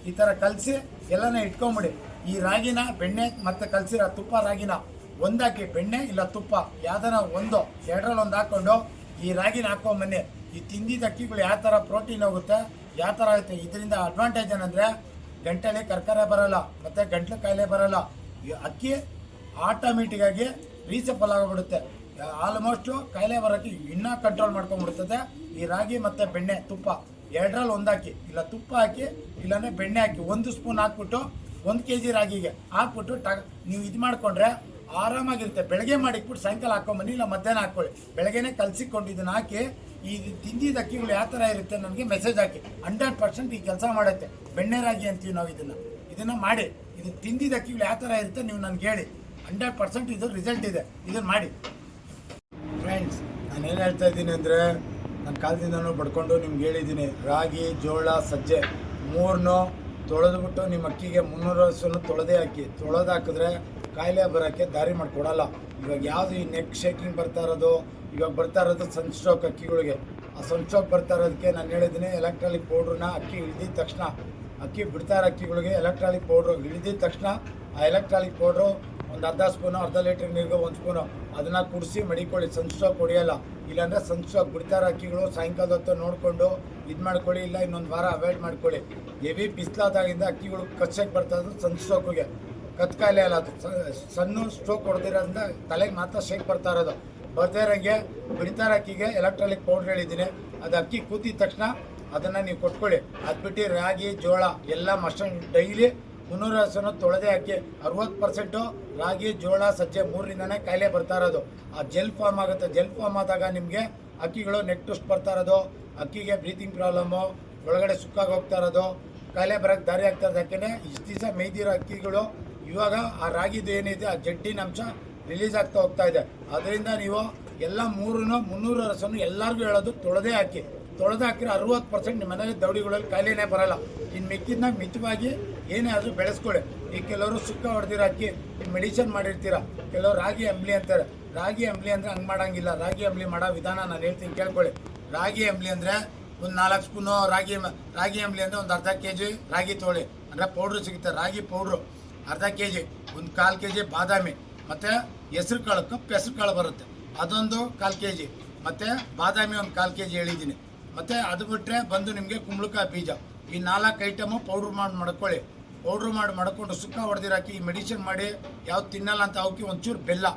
ಈ ಥರ ಕಲಸಿ ಎಲ್ಲನ ಇಟ್ಕೊಂಬಿಡಿ. ಈ ರಾಗಿನ ಬೆಣ್ಣೆ ಮತ್ತೆ ಕಲಸಿರೋ ತುಪ್ಪ ರಾಗಿನ ಒಂದಾಕಿ ಬೆಣ್ಣೆ ಇಲ್ಲ ತುಪ್ಪ ಯಾವ್ದಾರ ಒಂದು, ಎರಡರಲ್ಲಿ ಒಂದು ಹಾಕ್ಕೊಂಡು ಈ ರಾಗಿನ ಹಾಕೊಂಬನ್ನಿ. ಈ ತಿಂದಿದ್ದ ಅಕ್ಕಿಗಳು ಯಾವ ಥರ ಪ್ರೋಟೀನ್ ಹೋಗುತ್ತೆ, ಯಾವ ಥರ ಆಗುತ್ತೆ, ಇದರಿಂದ ಅಡ್ವಾಂಟೇಜ್ ಏನಂದರೆ ಗಂಟಲಿ ಕರ್ಕರೆ ಬರಲ್ಲ, ಮತ್ತು ಗಂಟ್ಲು ಕಾಯಿಲೆ ಬರಲ್ಲ. ಈ ಅಕ್ಕಿ ಆಟೋಮೆಟಿಕ್ ಆಗಿ ರೀಸಫಲ್ ಆಗಿಬಿಡುತ್ತೆ. ಆಲ್ಮೋಸ್ಟು ಕಾಯಿಲೆ ಬರೋಕ್ಕೆ ಇನ್ನೂ ಕಂಟ್ರೋಲ್ ಮಾಡ್ಕೊಂಡ್ಬಿಡ್ತದೆ. ಈ ರಾಗಿ ಮತ್ತು ಬೆಣ್ಣೆ, ತುಪ್ಪ, ಎರಡರಲ್ಲಿ ಒಂದು ಹಾಕಿ ಇಲ್ಲ ತುಪ್ಪ ಹಾಕಿ, ಇಲ್ಲಾಂದರೆ ಬೆಣ್ಣೆ ಹಾಕಿ ಒಂದು ಸ್ಪೂನ್ ಹಾಕ್ಬಿಟ್ಟು, ಒಂದು ಕೆ ಜಿ ರಾಗಿಗೆ ಹಾಕ್ಬಿಟ್ಟು ಟ, ನೀವು ಇದು ಮಾಡಿಕೊಂಡ್ರೆ ಆರಾಮಾಗಿರುತ್ತೆ. ಬೆಳಗ್ಗೆ ಮಾಡಿಕ್ಬಿಟ್ಟು ಸಾಯಂಕಾಲ ಹಾಕೊಂಬನ್ನಿ ಇಲ್ಲ ಮಧ್ಯಾಹ್ನ ಹಾಕ್ಕೊಳ್ಳಿ. ಬೆಳಗ್ಗೆನೆ ಕಲಸಿಕೊಂಡು ಇದನ್ನ ಹಾಕಿ ಈ ತಿಂದಿದ್ದ ಅಕ್ಕಿಗಳು ಯಾವ ಥರ ಇರುತ್ತೆ ನನಗೆ ಮೆಸೇಜ್ ಹಾಕಿ. ಹಂಡ್ರೆಡ್ ಪರ್ಸೆಂಟ್ ಈ ಕೆಲಸ ಮಾಡುತ್ತೆ. ಬೆಣ್ಣೆ ರಾಗಿ ಅಂತೀವಿ ನಾವು ಇದನ್ನು. ಇದನ್ನು ಮಾಡಿ. ಇದು ತಿಂದಿದ್ದ ಅಕ್ಕಿಗಳು ಯಾವ ಥರ ಇರುತ್ತೆ ನೀವು ನನಗೆ ಹೇಳಿ. ಹಂಡ್ರೆಡ್ ಪರ್ಸೆಂಟ್ ಇದು ರಿಸಲ್ಟ್ ಇದೆ. ಇದನ್ನು ಮಾಡಿ. ಫ್ರೆಂಡ್ಸ್ ನಾನು ಏನು ಹೇಳ್ತಾ ಇದ್ದೀನಿ ಅಂದರೆ ನನ್ನ ಕಾಲದಿಂದನೂ ಬಡ್ಕೊಂಡು ನಿಮ್ಗೆ ಹೇಳಿದ್ದೀನಿ. ರಾಗಿ, ಜೋಳ, ಸಜ್ಜೆ ಮೂರನ್ನು ತೊಳೆದ್ಬಿಟ್ಟು ನಿಮ್ಮ ಅಕ್ಕಿಗೆ ಮುನ್ನೂರು ವರ್ಷನು ತೊಳೆದೇ ಹಾಕಿ. ತೊಳೆದು ಹಾಕಿದ್ರೆ ಕಾಯಿಲೆ ಬರೋಕ್ಕೆ ದಾರಿ ಮಾಡಿಕೊಡಲ್ಲ. ಇವಾಗ ಯಾವುದು ಈ ನೆಕ್ ಶೇಕಿಂಗ್ ಬರ್ತಾ ಇರೋದು? ಇವಾಗ ಬರ್ತಾ ಇರೋದು ಸನ್ಸ್ಟ್ರೋಕ್ ಅಕ್ಕಿಗಳಿಗೆ. ಆ ಸನ್ಸ್ಟ್ರೋಕ್ ಬರ್ತಾ ಇರೋದಕ್ಕೆ ನಾನು ಹೇಳಿದ್ದೀನಿ ಎಲೆಕ್ಟ್ರಾನಿಕ್ ಪೌಡ್ರನ್ನ ಅಕ್ಕಿ ಇಳಿದಿದ ತಕ್ಷಣ. ಅಕ್ಕಿ ಬಿಡ್ತಾ ಅಕ್ಕಿಗಳಿಗೆ ಎಲೆಕ್ಟ್ರಾನಿಕ್ ಪೌಡ್ರು ಇಳಿದ ತಕ್ಷಣ ಆ ಎಲೆಕ್ಟ್ರಾನಿಕ್ ಪೌಡ್ರು ಒಂದು ಅರ್ಧ ಸ್ಪೂನು ಅರ್ಧ ಲೀಟ್ರ್ ನೀರಿಗೆ ಒಂದು ಸ್ಪೂನು ಅದನ್ನು ಕುಡಿಸಿ ಮಡಿಕೊಳ್ಳಿ. ಸನ್ಸ್ಟ್ರೋಕ್ ಹೊಡೆಯಲ್ಲ. ಇಲ್ಲಾಂದರೆ ಸನ್ಸ್ಟ್ರೋಕ್ ಬಿಡ್ತಾರೆ ಅಕ್ಕಿಗಳು ಸಾಯಂಕಾಲದ ಹೊತ್ತು ನೋಡಿಕೊಂಡು ಇದು ಮಾಡ್ಕೊಳ್ಳಿ, ಇಲ್ಲ ಇನ್ನೊಂದು ವಾರ ಅವಾಯ್ಡ್ ಮಾಡ್ಕೊಳ್ಳಿ. ಹೆವಿ ಬಿಸಿಲಾದಾಗಿಂದ ಅಕ್ಕಿಗಳು ಕಚ್ಚಕ್ಕೆ ಬರ್ತಾ ಸಣ್ಣ ಸನ್ಸ್ಟ್ರೋಕಿಗೆ ಕತ್ಕಾಯಿಲೆ ಅಲ್ಲ ಅದು. ಸಣ್ಣ ಸ್ಟ್ರೋಕ್ ಹೊಡೆದಿರೋದ್ರಿಂದ ತಲೆಗೆ ಮಾತ್ರ ಶೇಕ್ ಬರ್ತಾ ಇರೋದು. ಬರ್ತಾ ಇರೋಂಗೆ ಬಿಡ್ತಾರ ಅಕ್ಕಿಗೆ ಎಲೆಕ್ಟ್ರಾನಿಕ್ ಪೌಡ್ರ್ ಹೇಳಿದ್ದೀನಿ. ಅದು ಅಕ್ಕಿ ಕೂತಿದ ತಕ್ಷಣ ಅದನ್ನು ನೀವು ಕೊಟ್ಕೊಳ್ಳಿ. ಅದು ಬಿಟ್ಟು ರಾಗಿ, ಜೋಳ ಎಲ್ಲ ಮಸ್ಟನ್ ಡೈಲಿ ಮುನ್ನೂರು ಹಸನು ತೊಳೆದೇ ಅಕ್ಕಿ ಅರವತ್ತು ಪರ್ಸೆಂಟು ರಾಗಿ, ಜೋಳ, ಸಜ್ಜೆ ಮೂರರಿಂದನೇ ಕಾಯಿಲೆ ಬರ್ತಾ ಇರೋದು. ಆ ಜೆಲ್ ಫಾರ್ಮ್ ಆಗುತ್ತೆ. ಜೆಲ್ ಫಾರ್ಮ್ ಆದಾಗ ನಿಮಗೆ ಅಕ್ಕಿಗಳು ನೆಕ್ ಟುಸ್ಟ್ ಬರ್ತಾ ಇರೋದು. ಅಕ್ಕಿಗೆ ಬ್ರೀತಿಂಗ್ ಪ್ರಾಬ್ಲಮ್ಮು ಒಳಗಡೆ ಸುಕ್ಕಾಗಿ ಹೋಗ್ತಾ ಇರೋದು ಕಾಯಿಲೆ ಬರೋಕ್ಕೆ ದಾರಿ ಆಗ್ತಾ ಇರೋದು. ಯಾಕೆಂದರೆ ಇಷ್ಟು ದಿವಸ ಮೇಯ್ದಿರೋ ಅಕ್ಕಿಗಳು ಇವಾಗ ಆ ರಾಗಿದು ಏನಿದೆ, ಆ ಜಡ್ಡಿನ ಅಂಶ ರಿಲೀಸ್ ಆಗ್ತಾ ಹೋಗ್ತಾ ಇದೆ. ಅದರಿಂದ ನೀವು ಎಲ್ಲ ಮೂರನ್ನು ಮುನ್ನೂರು ರಸನ್ನು ಎಲ್ಲರಿಗೂ ಹೇಳೋದು ತೊಳೆದೇ ಹಾಕಿ. ತೊಳೆದು ಹಾಕಿರೋ ಅರವತ್ತು ಪರ್ಸೆಂಟ್ ನಿಮ್ಮ ಮನೇಲಿ ದೌಡಿಗಳಲ್ಲಿ ಕಾಯಿಲೆನೇ ಬರಲ್ಲ. ಇನ್ನು ಮಿಕ್ಕಿದ್ನ ಮಿತವಾಗಿ ಏನೇ ಆದರೂ ಬೆಳೆಸ್ಕೊಳ್ಳಿ. ಈ ಕೆಲವರು ಸುಕ್ಕ ಹೊಡೆದಿರೋ ಅಕ್ಕಿ ಈ ಮೆಡಿಷನ್ ಮಾಡಿರ್ತೀರ. ಕೆಲವರು ರಾಗಿ ಅಂಬ್ಲಿ ಅಂತಾರೆ. ರಾಗಿ ಅಂಬ್ಲಿ ಅಂದರೆ ಹಂಗೆ ಮಾಡೋಂಗಿಲ್ಲ. ರಾಗಿ ಅಂಬ್ಲಿ ಮಾಡೋ ವಿಧಾನ ನಾನು ಹೇಳ್ತೀನಿ, ಕೇಳ್ಕೊಳ್ಳಿ. ರಾಗಿ ಅಂಬ್ಲಿ ಅಂದರೆ ಒಂದು ನಾಲ್ಕು ಸ್ಪೂನು ರಾಗಿ ರಾಗಿ ಅಂಬ್ಲಿ ಅಂದರೆ ಒಂದು ಅರ್ಧ ಕೆ ಜಿ ರಾಗಿ ತೋಳಿ. ಅಂದರೆ ಪೌಡ್ರು ಸಿಗುತ್ತೆ, ರಾಗಿ ಪೌಡ್ರು. ಅರ್ಧ ಕೆ ಜಿ ಒಂದು ಕಾಲು ಕೆ ಜಿ ಬಾದಾಮಿ. ಮತ್ತು ಹೆಸ್ರು ಕಾಳು ಕಪ್ಪು ಹೆಸ್ರು ಕಾಳು ಬರುತ್ತೆ. ಅದೊಂದು ಕಾಲು ಕೆ ಜಿ ಮತ್ತು ಬಾದಾಮಿ ಒಂದು ಕಾಲು ಕೆ ಜಿ ಹೇಳಿದ್ದೀನಿ. ಮತ್ತು ಅದು ಬಿಟ್ಟರೆ ಬಂದು ನಿಮಗೆ ಕುಂಬಳಕಾಯಿ ಬೀಜ. ಈ ನಾಲ್ಕು ಐಟಮು ಪೌಡ್ರ್ ಮಾಡಿ ಮಾಡ್ಕೊಳ್ಳಿ. ಪೌಡ್ರ್ ಮಾಡಿ ಮಾಡ್ಕೊಂಡು ಸುಕ್ಕ ಹೊಡೆದಿರಾಕಿ ಈ ಮೆಡಿಸಿನ್ ಮಾಡಿ ಯಾವ್ದು ತಿನ್ನಲ್ಲ ಅಂತ ಅವಕ್ಕೆ ಒಂಚೂರು ಬೆಲ್ಲ.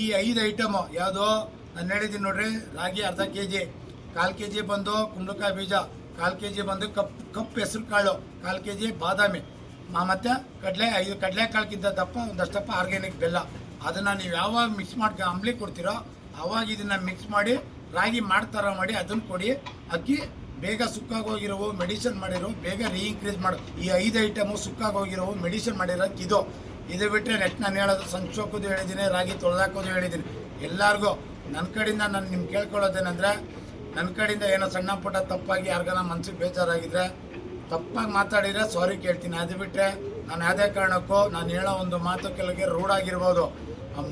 ಈ ಐದು ಐಟಮು. ಯಾವುದೋ ನಾನು ಹೇಳಿದ್ದೀನಿ ನೋಡ್ರಿ, ರಾಗಿ ಅರ್ಧ ಕೆ ಜಿ ಕಾಲು ಕೆ ಜಿ ಬಂದು ಕುಂಬಳಕಾಯಿ ಬೀಜ, ಕಾಲು ಕೆ ಜಿ ಬಂದು ಕಪ್ ಕಪ್ ಹೆಸರು ಕಾಳು, ಕಾಲು ಕೆ ಜಿ ಬಾದಾಮಿ ಮತ್ತು ಕಡಲೆ, ಐದು ಕಡಲೆಕಾಳಕ್ಕಿಂತ ದಪ್ಪ, ಒಂದಷ್ಟು ದಪ್ಪ ಆರ್ಗ್ಯಾನಿಕ್ ಬೆಲ್ಲ. ಅದನ್ನು ನೀವು ಯಾವಾಗ ಮಿಕ್ಸ್ ಮಾಡಿ ಅಂಬ್ಲಿ ಕೊಡ್ತೀರೋ ಆವಾಗ ಇದನ್ನು ಮಿಕ್ಸ್ ಮಾಡಿ, ರಾಗಿ ಮಾಡ್ತಾರ ಮಾಡಿ ಅದನ್ನು ಕೊಡಿ. ಅಕ್ಕಿ ಬೇಗ ಸುಕ್ಕಾಗೋಗಿರೋವು ಮೆಡಿಸಿನ್ ಮಾಡಿರೋ, ಬೇಗ ರೀ ಇನ್ಕ್ರೀಸ್ ಮಾಡು. ಈ ಐದು ಐಟಮು ಸುಕ್ಕಾಗೋಗಿರೋವು ಮೆಡಿಸಿನ್ ಮಾಡಿರೋ ಇದು. ಇದು ಬಿಟ್ಟರೆ ನೆಕ್ಸ್ಟ್ ನಾನು ಹೇಳೋದು, ಸಂಚೋಕೋದು ಹೇಳಿದ್ದೀನಿ, ರಾಗಿ ತೊಳೆದಾಕೋದು ಹೇಳಿದ್ದೀನಿ. ಎಲ್ಲರಿಗೂ ನನ್ನ ಕಡೆಯಿಂದ ನಾನು ನಿಮ್ಗೆ ಕೇಳ್ಕೊಳ್ಳೋದೇನೆಂದರೆ ನನ್ನ ಕಡೆಯಿಂದ ಏನೋ ಸಣ್ಣ ಪುಟ್ಟ ತಪ್ಪಾಗಿ ಯಾರಿಗಾನ ಮನ್ಸಿಗೆ ಬೇಜಾರಾಗಿದ್ರೆ, ತಪ್ಪಾಗಿ ಮಾತಾಡಿದ್ರೆ ಸಾರಿ ಕೇಳ್ತೀನಿ. ಅದು ಬಿಟ್ಟರೆ ನಾನು ಯಾವುದೇ ಕಾರಣಕ್ಕೂ ನಾನು ಹೇಳೋ ಒಂದು ಮಾತು ಕೆಲಗೆ ರೂಢಾಗಿರ್ಬೋದು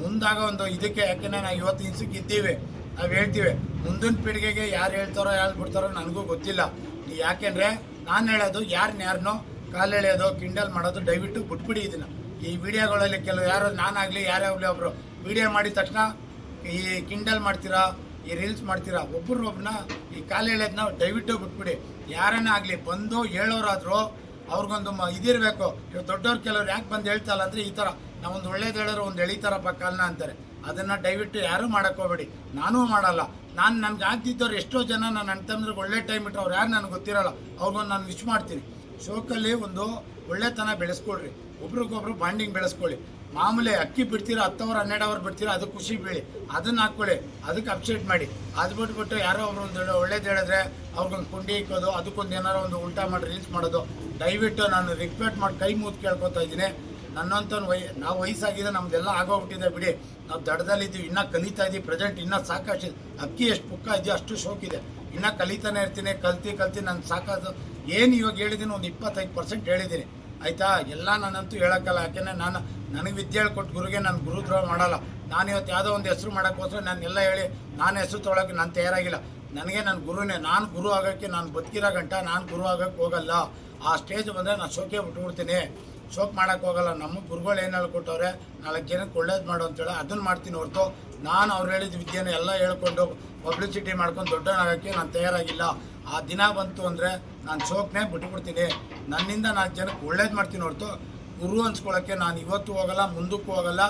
ಮುಂದಾಗ ಒಂದು ಇದಕ್ಕೆ ಯಾಕೆಂದರೆ ನಾವು ಇವತ್ತು ಇನ್ಸಕ್ಕೆ ಇದ್ದೀವಿ ನಾವು ಹೇಳ್ತೀವಿ, ಮುಂದಿನ ಪೀಳಿಗೆಗೆ ಯಾರು ಹೇಳ್ತಾರೋ, ಯಾರು ಬಿಡ್ತಾರೋ ನನಗೂ ಗೊತ್ತಿಲ್ಲ. ಯಾಕೆಂದರೆ ನಾನು ಹೇಳೋದು ಯಾರನ್ನ ಯಾರನ್ನೋ ಕಾಲು ಎಳೆಯೋದು, ಕಿಂಡಲ್ ಮಾಡೋದು ದಯವಿಟ್ಟು ಬಿಟ್ಬಿಡಿ ಇದನ್ನು. ಈ ವಿಡಿಯೋಗಳಲ್ಲಿ ಕೆಲವು ಯಾರು ನಾನಾಗಲಿ, ಯಾರೇ ಆಗಲಿ ಒಬ್ಬರು ವಿಡಿಯೋ ಮಾಡಿದ ತಕ್ಷಣ ಈ ಕಿಂಡಲ್ ಮಾಡ್ತೀರಾ, ಈ ರೀಲ್ಸ್ ಮಾಡ್ತೀರಾ ಒಬ್ಬನ ಈ ಕಾಲು ಹೇಳೋದನ್ನ ದಯವಿಟ್ಟು ಬಿಟ್ಬಿಡಿ. ಯಾರನ್ನೇ ಆಗಲಿ ಬಂದು ಹೇಳೋರಾದರೂ ಅವ್ರಿಗೊಂದು ಮ ಇದಿರಬೇಕು. ಇವಾಗ ದೊಡ್ಡವ್ರು ಕೆಲವ್ರು ಯಾಕೆ ಬಂದು ಹೇಳ್ತಲ್ಲ ಅಂದರೆ ಈ ಥರ ನಾವೊಂದು ಒಳ್ಳೇದು ಹೇಳಿದ್ರೆ ಒಂದು ಎಳಿತಾರಪ್ಪ ಕಾಲನ ಅಂತಾರೆ. ಅದನ್ನು ದಯವಿಟ್ಟು ಯಾರೂ ಮಾಡೋಕ್ಕೋಗ್ಬೇಡಿ ನಾನು ನಾನೂ ಮಾಡಲ್ಲ. ನಾನು ನನಗೆ ಆಗ್ತಿದ್ದವ್ರು ಎಷ್ಟೋ ಜನ ನನ್ನ ಅಂತಂದ್ರೆ ತಮ್ಮದ್ರಿಗೆ ಒಳ್ಳೆ ಟೈಮ್ ಇಟ್ಟು ಅವ್ರು ಯಾರು ನನಗೆ ಗೊತ್ತಿರಲ್ಲ. ಅವ್ರಿಗೊಂದು ನಾನು ವಿಶ್ ಮಾಡ್ತೀನಿ. ಶೋಕಲ್ಲಿ ಒಂದು ಒಳ್ಳೆತನ ಬೆಳೆಸ್ಕೊಳ್ರಿ. ಒಬ್ರಿಗೊಬ್ರು ಬಾಂಡಿಂಗ್ ಬೆಳೆಸ್ಕೊಳ್ಳಿ. ಮಾಮೂಲಿ ಅಕ್ಕಿ ಬಿಡ್ತೀರಾ ಅವರ್ ಹನ್ನೆರಡು ಅವರ್ ಬಿಡ್ತೀರಾ, ಅದು ಖುಷಿ ಬೀಳಿ. ಅದನ್ನ ಹಾಕ್ಕೊಳ್ಳಿ, ಅದಕ್ಕೆ ಅಪ್ಸೆಟ್ ಮಾಡಿ. ಅದು ಬಿಟ್ಬಿಟ್ಟು ಯಾರೋ ಒಬ್ರು ಒಂದು ಒಳ್ಳೇದು ಹೇಳಿದ್ರೆ ಅವ್ರಿಗೊಂದು ಕುಂಡಿ ಇಕ್ಕೋದು, ಅದಕ್ಕೊಂದು ಏನಾರೋ ಒಂದು ಉಲ್ಟಾ ಮಾಡಿ ರೀಲ್ಸ್ ಮಾಡೋದು. ದಯವಿಟ್ಟು ನಾನು ರಿಕ್ವೆಸ್ಟ್ ಮಾಡಿ ಕೈ ಮೂತ್ ಕೇಳ್ಕೊತಾ ಇದ್ದೀನಿ. ನನ್ನಂತ ವೈ ನಾವು ವಯಸ್ಸಾಗಿದೆ, ನಮ್ದೆಲ್ಲ ಆಗೋಗ್ಬಿಟ್ಟಿದೆ ಬಿಡಿ. ನಾವು ದಡದಲ್ಲಿದ್ದೀವಿ ಇನ್ನೂ ಕಲಿತಾ ಇದ್ದೀವಿ ಪ್ರೆಸೆಂಟ್ ಇನ್ನೂ ಸಾಕಷ್ಟು ಅಕ್ಕಿ ಎಷ್ಟು ಪುಕ್ಕ ಇದೆಯೋ ಅಷ್ಟು ಶೋಕಿದೆ ಇನ್ನೂ ಕಲಿತಾನೆ ಇರ್ತೀನಿ, ಕಲ್ತಿ ಕಲ್ತಿ ನಾನು ಸಾಕಾದ ಏನು ಇವಾಗ ಹೇಳಿದ್ದೀನಿ ಒಂದು ಇಪ್ಪತ್ತೈದು ಪರ್ಸೆಂಟ್ ಹೇಳಿದ್ದೀನಿ ಆಯಿತಾ? ಎಲ್ಲ ನಾನಂತೂ ಹೇಳೋಕ್ಕಲ್ಲ. ಯಾಕೆಂದರೆ ನಾನು ನನಗೆ ವಿದ್ಯೆ ಹೇಳ್ಕೊಟ್ಟು ಗುರುಗೆ ನಾನು ಗುರುದ್ರೋಹ ಮಾಡಲ್ಲ. ನಾನು ಇವತ್ತು ಯಾವುದೋ ಒಂದು ಹೆಸರು ಮಾಡೋಕ್ಕೋಸ್ಕರ ನಾನು ಎಲ್ಲ ಹೇಳಿ ನಾನು ಹೆಸರು ತೊಗೊಳಕ್ಕೆ ನಾನು ತಯಾರಾಗಿಲ್ಲ. ನನಗೆ ನನ್ನ ಗುರುನೇ. ನಾನು ಗುರು ಆಗೋಕ್ಕೆ ನಾನು ಬದುಕಿರೋ ಗಂಟ ನಾನು ಗುರು ಆಗೋಕ್ಕೆ ಹೋಗಲ್ಲ. ಆ ಸ್ಟೇಜ್ ಬಂದರೆ ನಾನು ಶೋಕೆ ಬಿಟ್ಬಿಡ್ತೀನಿ. ಶೋಕ್ ಮಾಡೋಕ್ಕೆ ಹೋಗಲ್ಲ. ನಮ್ಮ ಗುರುಗಳು ಏನು ಹೇಳ್ಕೊಟ್ಟವ್ರೆ? ನಾಲ್ಕು ಜನಕ್ಕೆ ಒಳ್ಳೇದು ಮಾಡು ಅಂತೇಳಿ ಅದನ್ನು ಮಾಡ್ತೀನಿ ಹೊರತು ನಾನು ಅವ್ರು ಹೇಳಿದ ವಿದ್ಯೆನ ಎಲ್ಲ ಹೇಳ್ಕೊಂಡು ಪಬ್ಲಿಸಿಟಿ ಮಾಡ್ಕೊಂಡು ದೊಡ್ಡವನಾಗೋಕ್ಕೆ ನಾನು ತಯಾರಾಗಿಲ್ಲ. ಆ ದಿನ ಬಂತು ಅಂದರೆ ನಾನು ಸೋಕ್ನೆ ಬಿಟ್ಬಿಡ್ತೀನಿ. ನನ್ನಿಂದ ನಾನು ಜನಕ್ಕೆ ಒಳ್ಳೇದು ಮಾಡ್ತೀನಿ ಹೊರತು ಗುರು ಅನ್ಸ್ಕೊಳ್ಳೋಕ್ಕೆ ನಾನು ಇವತ್ತು ಹೋಗಲ್ಲ, ಮುಂದಕ್ಕೂ ಹೋಗಲ್ಲ.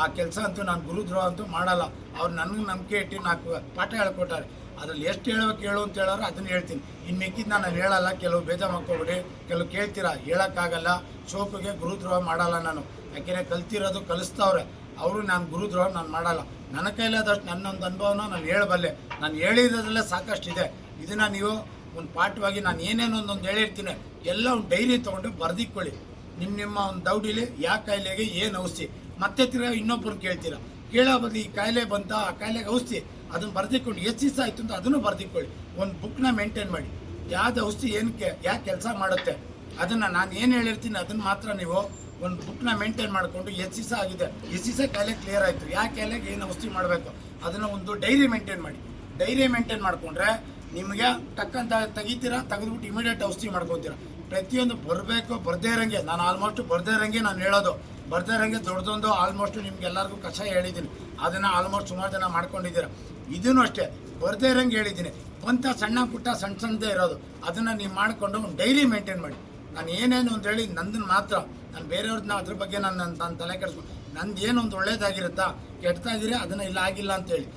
ಆ ಕೆಲಸ ಅಂತೂ ನಾನು ಗುರುದ್ರೋಹ ಅಂತೂ ಮಾಡಲ್ಲ. ಅವ್ರು ನನಗೆ ನಂಬಿಕೆ ಇಟ್ಟು ನಾಲ್ಕು ಪಾಠ ಹೇಳ್ಕೊಟ್ಟಾರೆ. ಅದ್ರಲ್ಲಿ ಎಷ್ಟು ಹೇಳೋಕ್ಕೆ ಹೇಳು ಅಂತ ಹೇಳೋರು ಅದನ್ನ ಹೇಳ್ತೀನಿ. ಇನ್ನು ಮಿಕ್ಕಿದ್ದು ನಾನು ಹೇಳಲ್ಲ, ಕೆಲವು ಭೇದ ಮಾಡ್ಕೊಬಿಡಿ. ಕೆಲವು ಕೇಳ್ತೀರಾ? ಹೇಳೋಕ್ಕಾಗಲ್ಲ. ಶೋಕಿಗೆ ಗುರುದ್ರೋಹ ಮಾಡಲ್ಲ ನಾನು. ಯಾಕೆಂದರೆ ಕಲ್ತಿರೋದು ಕಲಿಸ್ತವ್ರೆ. ಅವರು ನಾನು ಗುರುದ್ರೋಹ ನಾನು ಮಾಡಲ್ಲ. ನನ್ನ ಕೈಲಾದಷ್ಟು ನನ್ನೊಂದು ಅನುಭವನ ನಾನು ಹೇಳಬಲ್ಲೆ. ನಾನು ಹೇಳಿದಲ್ಲೇ ಸಾಕಷ್ಟು ಇದೆ ಇದನ್ನು ನೀವು ಒಂದು ಪಾಠವಾಗಿ ನಾನು ಏನೇನೋ ಒಂದೊಂದು ಹೇಳಿರ್ತೀನಿ. ಎಲ್ಲ ಒಂದು ಡೈರಿ ತೊಗೊಂಡು ಬರ್ದಿಕ್ಕೊಳ್ಳಿ ನಿಮ್ಮ ನಿಮ್ಮ ಒಂದು ದೌಡಿಲಿ ಯಾವ ಕಾಯಿಲೆಗೆ ಏನು ಔಷಧಿ. ಮತ್ತೆ ತಿರ್ಗಾ ಇನ್ನೊಬ್ಬರು ಕೇಳ್ತೀರಾ. ಕೇಳೋ ಬದಲು ಈ ಕಾಯಿಲೆ ಬಂತ, ಆ ಕಾಯಿಲೆಗೆ ಔಷಧಿ. ಅದನ್ನು ಬರೆದಿಕ್ಕೊಂಡು ಎಷ್ಟು ದಿವಸ ಆಯಿತು ಅಂತ ಅದನ್ನು ಬರೆದಿಕ್ಕೊಳ್ಳಿ ಒಂದು ಬುಕ್ನ ಮೇಂಟೈನ್ ಮಾಡಿ. ಯಾವ್ದು ಔಷಧಿ ಏನಕ್ಕೆ ಯಾಕೆ ಕೆಲಸ ಮಾಡುತ್ತೆ. ಅದನ್ನು ನಾನು ಏನು ಹೇಳಿರ್ತೀನಿ ಅದನ್ನು ಮಾತ್ರ ನೀವು ಒಂದು ಬುಕ್ನ ಮೇಂಟೈನ್ ಮಾಡಿಕೊಂಡು ಎಸ್ ಸಿ ಸಹ ಆಗಿದೆ ದಿವಸ ಕಾಯಿಲೆ ಕ್ಲಿಯರ್ ಆಯಿತು. ಯಾವ ಕಾಯಿಲೆಗೆ ಏನು ಔಷಧಿ ಮಾಡಬೇಕು? ಅದನ್ನು ಒಂದು ಡೈರಿ ಮೇಂಟೈನ್ ಮಾಡಿ. ಡೈರಿ ಮೇಂಟೈನ್ ಮಾಡಿಕೊಂಡ್ರೆ ನಿಮಗೆ ತಕ್ಕಂತ ತೆಗಿತೀರಾ? ತೆಗೆದುಬಿಟ್ಟು ಇಮಿಡಿಯೇಟ್ ಔಷಧಿ ಮಾಡ್ಕೊತೀರಾ? ಪ್ರತಿಯೊಂದು ಬರಬೇಕು, ಬರದೇ ಇರಂಗೆ. ನಾನು ಆಲ್ಮೋಸ್ಟ್ ಬರದೇ ಇರಂಗೆ ನಾನು ಹೇಳೋದು. ಬರದೇ ಇರಂಗೆ ದೊಡ್ಡದೊಂದು ಆಲ್ಮೋಸ್ಟ್ ನಿಮ್ಗೆ ಎಲ್ಲರಿಗೂ ಕಷಾಯ ಹೇಳಿದ್ದೀನಿ. ಅದನ್ನು ಆಲ್ಮೋಸ್ಟ್ ಸುಮಾರು ಜನ ಮಾಡ್ಕೊಂಡಿದ್ದೀರಾ? ಇದೂ ಅಷ್ಟೇ. ಬರದೇ ಇರಂಗೆ ಹೇಳಿದ್ದೀನಿ. ಸ್ವಂತ ಸಣ್ಣ ಪುಟ್ಟ ಸಣ್ಣ ಸಣ್ಣದೇ ಇರೋದು. ಅದನ್ನು ನೀವು ಮಾಡಿಕೊಂಡು ಡೈಲಿ ಮೇಂಟೈನ್ ಮಾಡಿ. ನಾನು ಏನೇನು ಅಂತ ಹೇಳಿ ನಂದನ್ನು ಮಾತ್ರ. ನಾನು ಬೇರೆಯವ್ರನ್ನ ಅದ್ರ ಬಗ್ಗೆ ನಾನು ನಾನು ತಲೆ ಕೆಡಿಸ್ಕೊಂಡು ನಂದು ಏನು ಒಂದು ಒಳ್ಳೇದಾಗಿರುತ್ತಾ? ಕೆಟ್ಟದಾಗಿರೆ ಅದನ್ನು ಇಲ್ಲ, ಆಗಿಲ್ಲ ಅಂತೇಳಿ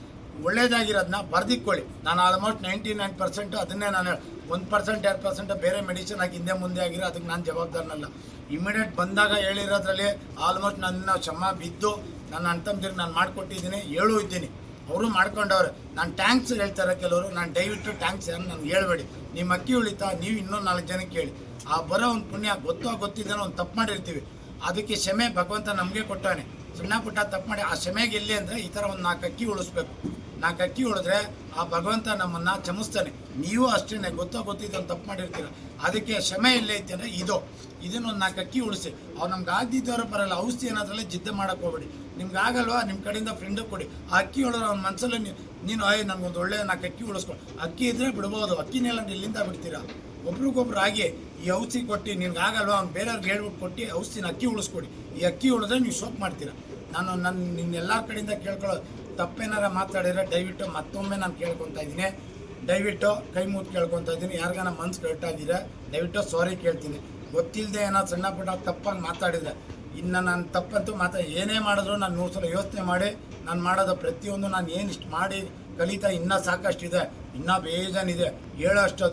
ಒಳ್ಳೇದಾಗಿರೋದನ್ನ ಬರ್ದಿಕ್ಕೊಳ್ಳಿ. ನಾನು ಆಲ್ಮೋಸ್ಟ್ ನೈಂಟಿ ನೈನ್ ಪರ್ಸೆಂಟು ಅದನ್ನೇ ನಾನು ಹೇಳಿ, ಒಂದು ಪರ್ಸೆಂಟ್ ಎರಡು ಪರ್ಸೆಂಟ್ ಬೇರೆ ಮೆಡಿಸಿನ್ ಆಗಿ ಹಿಂದೆ ಮುಂದೆ ಆಗಿರೋ ಅದಕ್ಕೆ ನಾನು ಜವಾಬ್ದಾರನಲ್ಲ. ಇಮಿಡಿಯೇಟ್ ಬಂದಾಗ ಹೇಳಿರೋದ್ರಲ್ಲಿ ಆಲ್ಮೋಸ್ಟ್ ನನ್ನ ಶ್ರಮ ಬಿದ್ದು ನನ್ನ ಅಣ್ತಂದಿರಿಗೆ ನಾನು ಮಾಡಿಕೊಟ್ಟಿದ್ದೀನಿ, ಹೇಳು ಇದ್ದೀನಿ. ಅವರು ಮಾಡ್ಕೊಂಡವ್ರೆ. ನಾನು ಟ್ಯಾಂಕ್ಸ್ ಹೇಳ್ತಾರೆ ಕೆಲವರು, ನಾನು ದಯವಿಟ್ಟು ಟ್ಯಾಂಕ್ಸ್ ಯಾರು ನನಗೆ ಹೇಳಬೇಡಿ. ನಿಮ್ಮ ಅಕ್ಕಿ ಉಳಿತಾ, ನೀವು ಇನ್ನೂ ನಾಲ್ಕು ಜನಕ್ಕೆ ಹೇಳಿ. ಆ ಬರೋ ಒಂದು ಪುಣ್ಯ ಗೊತ್ತೋ ಗೊತ್ತಿದ್ದಾನೋ ಒಂದು ತಪ್ಪು ಮಾಡಿರ್ತೀವಿ. ಅದಕ್ಕೆ ಕ್ಷಮೆ ಭಗವಂತ ನಮಗೆ ಕೊಟ್ಟಾನೆ. ಸಣ್ಣ ಪುಟ್ಟ ತಪ್ಪು ಮಾಡಿ, ಆ ಕ್ಷಮೆಗೆ ಎಲ್ಲಿ ಅಂದರೆ ಈ ಥರ ಒಂದು ನಾಲ್ಕು ಅಕ್ಕಿ ಉಳಿಸ್ಬೇಕು. ನಾಲ್ಕು ಅಕ್ಕಿ ಉಳಿದ್ರೆ ಆ ಭಗವಂತ ನಮ್ಮನ್ನು ಕ್ಷಮಿಸ್ತಾನೆ. ನೀವು ಅಷ್ಟೇ ಗೊತ್ತೋ ಗೊತ್ತಿದ್ದು ಒಂದು ತಪ್ಪು ಮಾಡಿರ್ತೀರ. ಅದಕ್ಕೆ ಕ್ಷಮೆ ಐತೆ ಅಂದರೆ ಇದು. ಇದನ್ನ ಒಂದು ನಾಲ್ಕು ಅಕ್ಕಿ ಉಳಿಸಿ. ಅವ್ರು ನಮ್ಗೆ ಆಗದಿದ್ದವ್ರು ಬರಲ್ಲ, ಔಷಧಿ ಏನಾದ್ರಲ್ಲೇ ಜಿದ್ದೆ ಮಾಡಕ್ಕೆ ಹೋಗ್ಬೇಡಿ. ನಿಮ್ಗೆ ಆಗಲ್ವಾ? ನಿಮ್ಮ ಕಡೆಯಿಂದ ಫ್ರೆಂಡ್ ಕೊಡಿ. ಆ ಅಕ್ಕಿ ಉಳಿದ್ರೆ ಅವ್ನ ಮನಸ್ಸಲ್ಲಿ ನೀನು ಅಯ್ಯ ನನಗೊಂದು ಒಳ್ಳೆಯ ನಾಲ್ಕು ಅಕ್ಕಿ ಉಳಿಸ್ಕೊಂಡು ಅಕ್ಕಿ ಇದ್ರೆ ಬಿಡ್ಬೋದು. ಅಕ್ಕಿನೆಲ್ಲ ಇಲ್ಲಿಂದ ಬಿಡ್ತೀರಾ? ಒಬ್ರಿಗೊಬ್ರು ಆಗಿ ಈ ಔಷಧಿ ಕೊಟ್ಟು, ನಿನ್ಗೆ ಆಗಲ್ವಾ? ಅವ್ನು ಬೇರೆಯವ್ರಿಗೆ ಹೇಳ್ಬಿಟ್ಟು ಕೊಟ್ಟು ಔಷಧಿನ ಅಕ್ಕಿ ಉಳಿಸ್ಕೊಡಿ. ಈ ಅಕ್ಕಿ ಉಳಿದ್ರೆ ನೀವು ಸೋಪ್ ಮಾಡ್ತೀರಾ? ನಾನು ನನ್ನ ನಿನ್ನೆಲ್ಲ ಕಡೆಯಿಂದ ಕೇಳ್ಕೊಳ್ಳೋ ತಪ್ಪೇನಾರ ಮಾತಾಡಿದ್ರೆ ದಯವಿಟ್ಟು ಮತ್ತೊಮ್ಮೆ ನಾನು ಕೇಳ್ಕೊತಾ ಇದ್ದೀನಿ. ದಯವಿಟ್ಟು ಕೈ ಮುತ್ತು ಕೇಳ್ಕೊತಾ ಇದ್ದೀನಿ. ಯಾರಿಗಾನ ಮನ್ಸು ಕರೆಕ್ಟಾಗಿದೆ ದಯವಿಟ್ಟು ಸಾರಿ ಕೇಳ್ತೀನಿ. ಗೊತ್ತಿಲ್ಲದೆ ಏನೋ ಸಣ್ಣ ಪುಟ್ಟ ತಪ್ಪಾಗಿ ಮಾತಾಡಿದೆ ಇನ್ನು ನಾನು ತಪ್ಪಂತೂ ಮಾತಾ, ಏನೇ ಮಾಡಿದ್ರು ನಾನು ನೂರು ಸಲ ಯೋಚನೆ ಮಾಡಿ, ನಾನು ಮಾಡೋದು ಪ್ರತಿಯೊಂದು ನಾನು ಏನು ಇಷ್ಟು ಮಾಡಿ ಕಲಿತಾ ಇನ್ನೂ ಸಾಕಷ್ಟಿದೆ, ಇನ್ನೂ ಬೇಜಾನಿದೆ ಹೇಳೋಷ್ಟು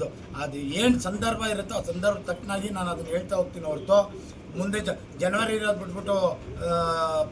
ಅದು ಏನು ಸಂದರ್ಭ ಇರುತ್ತೋ ಆ ಸಂದರ್ಭ ತಕ್ಕನಾಗಿ ನಾನು ಅದನ್ನು ಹೇಳ್ತಾ ಹೋಗ್ತೀನಿ ಹೊರತು. ಮುಂದೆ ಜ, ಜನವರಿ ಇರೋದು ಬಿಟ್ಬಿಟ್ಟು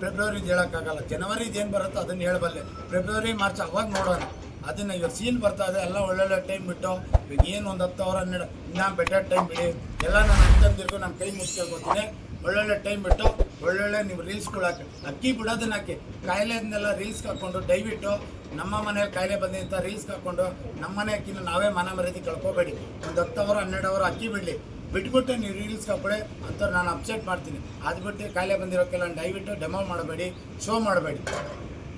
ಫೆಬ್ರವರಿದು ಹೇಳೋಕ್ಕಾಗಲ್ಲ. ಜನವರಿದು ಏನು ಬರುತ್ತೋ ಅದನ್ನು ಹೇಳಬಲ್ಲೆ. ಫೆಬ್ರವರಿ ಮಾರ್ಚ್ ಅವಾಗ ನೋಡೋಣ. ಅದನ್ನು ಈಗ ಸೀನ್ ಬರ್ತಾ ಇದೆ. ಎಲ್ಲ ಒಳ್ಳೊಳ್ಳೆ ಟೈಮ್ ಬಿಟ್ಟು ಈಗ ಏನು ಒಂದು ಹತ್ತು ಅವರ ಹನ್ನೆರಡು, ಇನ್ನೂ ಬೆಟರ್ ಟೈಮ್ ಬಿಡಿ. ಎಲ್ಲ ನಾನು ಅಂತಂದಿರ್ಗೂ ನಾನು ಕೈ ಮುಚ್ಕೊಳ್ಕೊತೀನಿ ಒಳ್ಳೊಳ್ಳೆ ಟೈಮ್ ಬಿಟ್ಟು, ಒಳ್ಳೊಳ್ಳೆ ನೀವು ರೀಲ್ಸ್ಗಳು ಹಾಕಿ. ಅಕ್ಕಿ ಬಿಡೋದನ್ನ ಹಾಕಿ. ಕಾಯಿಲೆದನ್ನೆಲ್ಲ ರೀಲ್ಸ್ ಹಾಕ್ಕೊಂಡು ದಯವಿಟ್ಟು ನಮ್ಮ ಮನೇಲಿ ಕಾಯಿಲೆ ಬಂದಿದ್ದ ರೀಲ್ಸ್ ಹಾಕ್ಕೊಂಡು ನಮ್ಮ ಮನೆ ಅಕ್ಕಿನ ನಾವೇ ಮನ ಮರ್ಯಾದೆ ಕಳ್ಕೊಬೇಡಿ. ಒಂದು ಹತ್ತು ಅವರ್, ಹನ್ನೆರಡು ಅವರ್ ಅಕ್ಕಿ ಬಿಡಲಿ. ಬಿಟ್ಬಿಟ್ಟು ನೀವು ರೀಲ್ಸ್ ಹಾಕೊಡೆ ಅಂತ ನಾನು ಅಪ್ಸೆಟ್ ಮಾಡ್ತೀನಿ. ಅದು ಬಿಟ್ಟು ಕಾಯಿಲೆ ಬಂದಿರೋಕ್ಕೆಲ್ಲ ದಯವಿಟ್ಟು ಡೆಮೋ ಮಾಡಬೇಡಿ ಶೋ ಮಾಡಬೇಡಿ.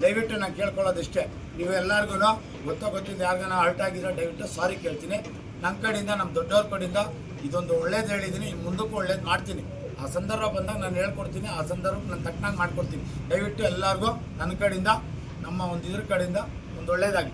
ದಯವಿಟ್ಟು ನಾನು ಕೇಳ್ಕೊಳ್ಳೋದಿಷ್ಟೇ. ನೀವು ಎಲ್ಲರಿಗೂ ಗೊತ್ತೋ ಗೊತ್ತಿದ್ದು ಯಾರಿಗಾನ ಹರ್ಟ್ ಆಗಿದ್ರೆ ದಯವಿಟ್ಟು ಸಾರಿ ಕೇಳ್ತೀನಿ. ನನ್ನ ಕಡೆಯಿಂದ ನಮ್ಮ ದೊಡ್ಡವ್ರ ಕಡೆಯಿಂದ ಇದೊಂದು ಒಳ್ಳೇದು ಹೇಳಿದ್ದೀನಿ ಮುಂದಕ್ಕೂ ಒಳ್ಳೇದು ಮಾಡ್ತೀನಿ. ಆ ಸಂದರ್ಭ ಬಂದಾಗ ನಾನು ಹೇಳ್ಕೊಡ್ತೀನಿ, ಆ ಸಂದರ್ಭ ನಾನು ತಕ್ಕನಾಗಿ ಮಾಡ್ಕೊಡ್ತೀನಿ. ದಯವಿಟ್ಟು ಎಲ್ಲರಿಗೂ ನನ್ನ ಕಡೆಯಿಂದ ನಮ್ಮ ಒಂದು ಇದ್ರ ಕಡೆಯಿಂದ ಒಂದು ಒಳ್ಳೇದಾಗಿ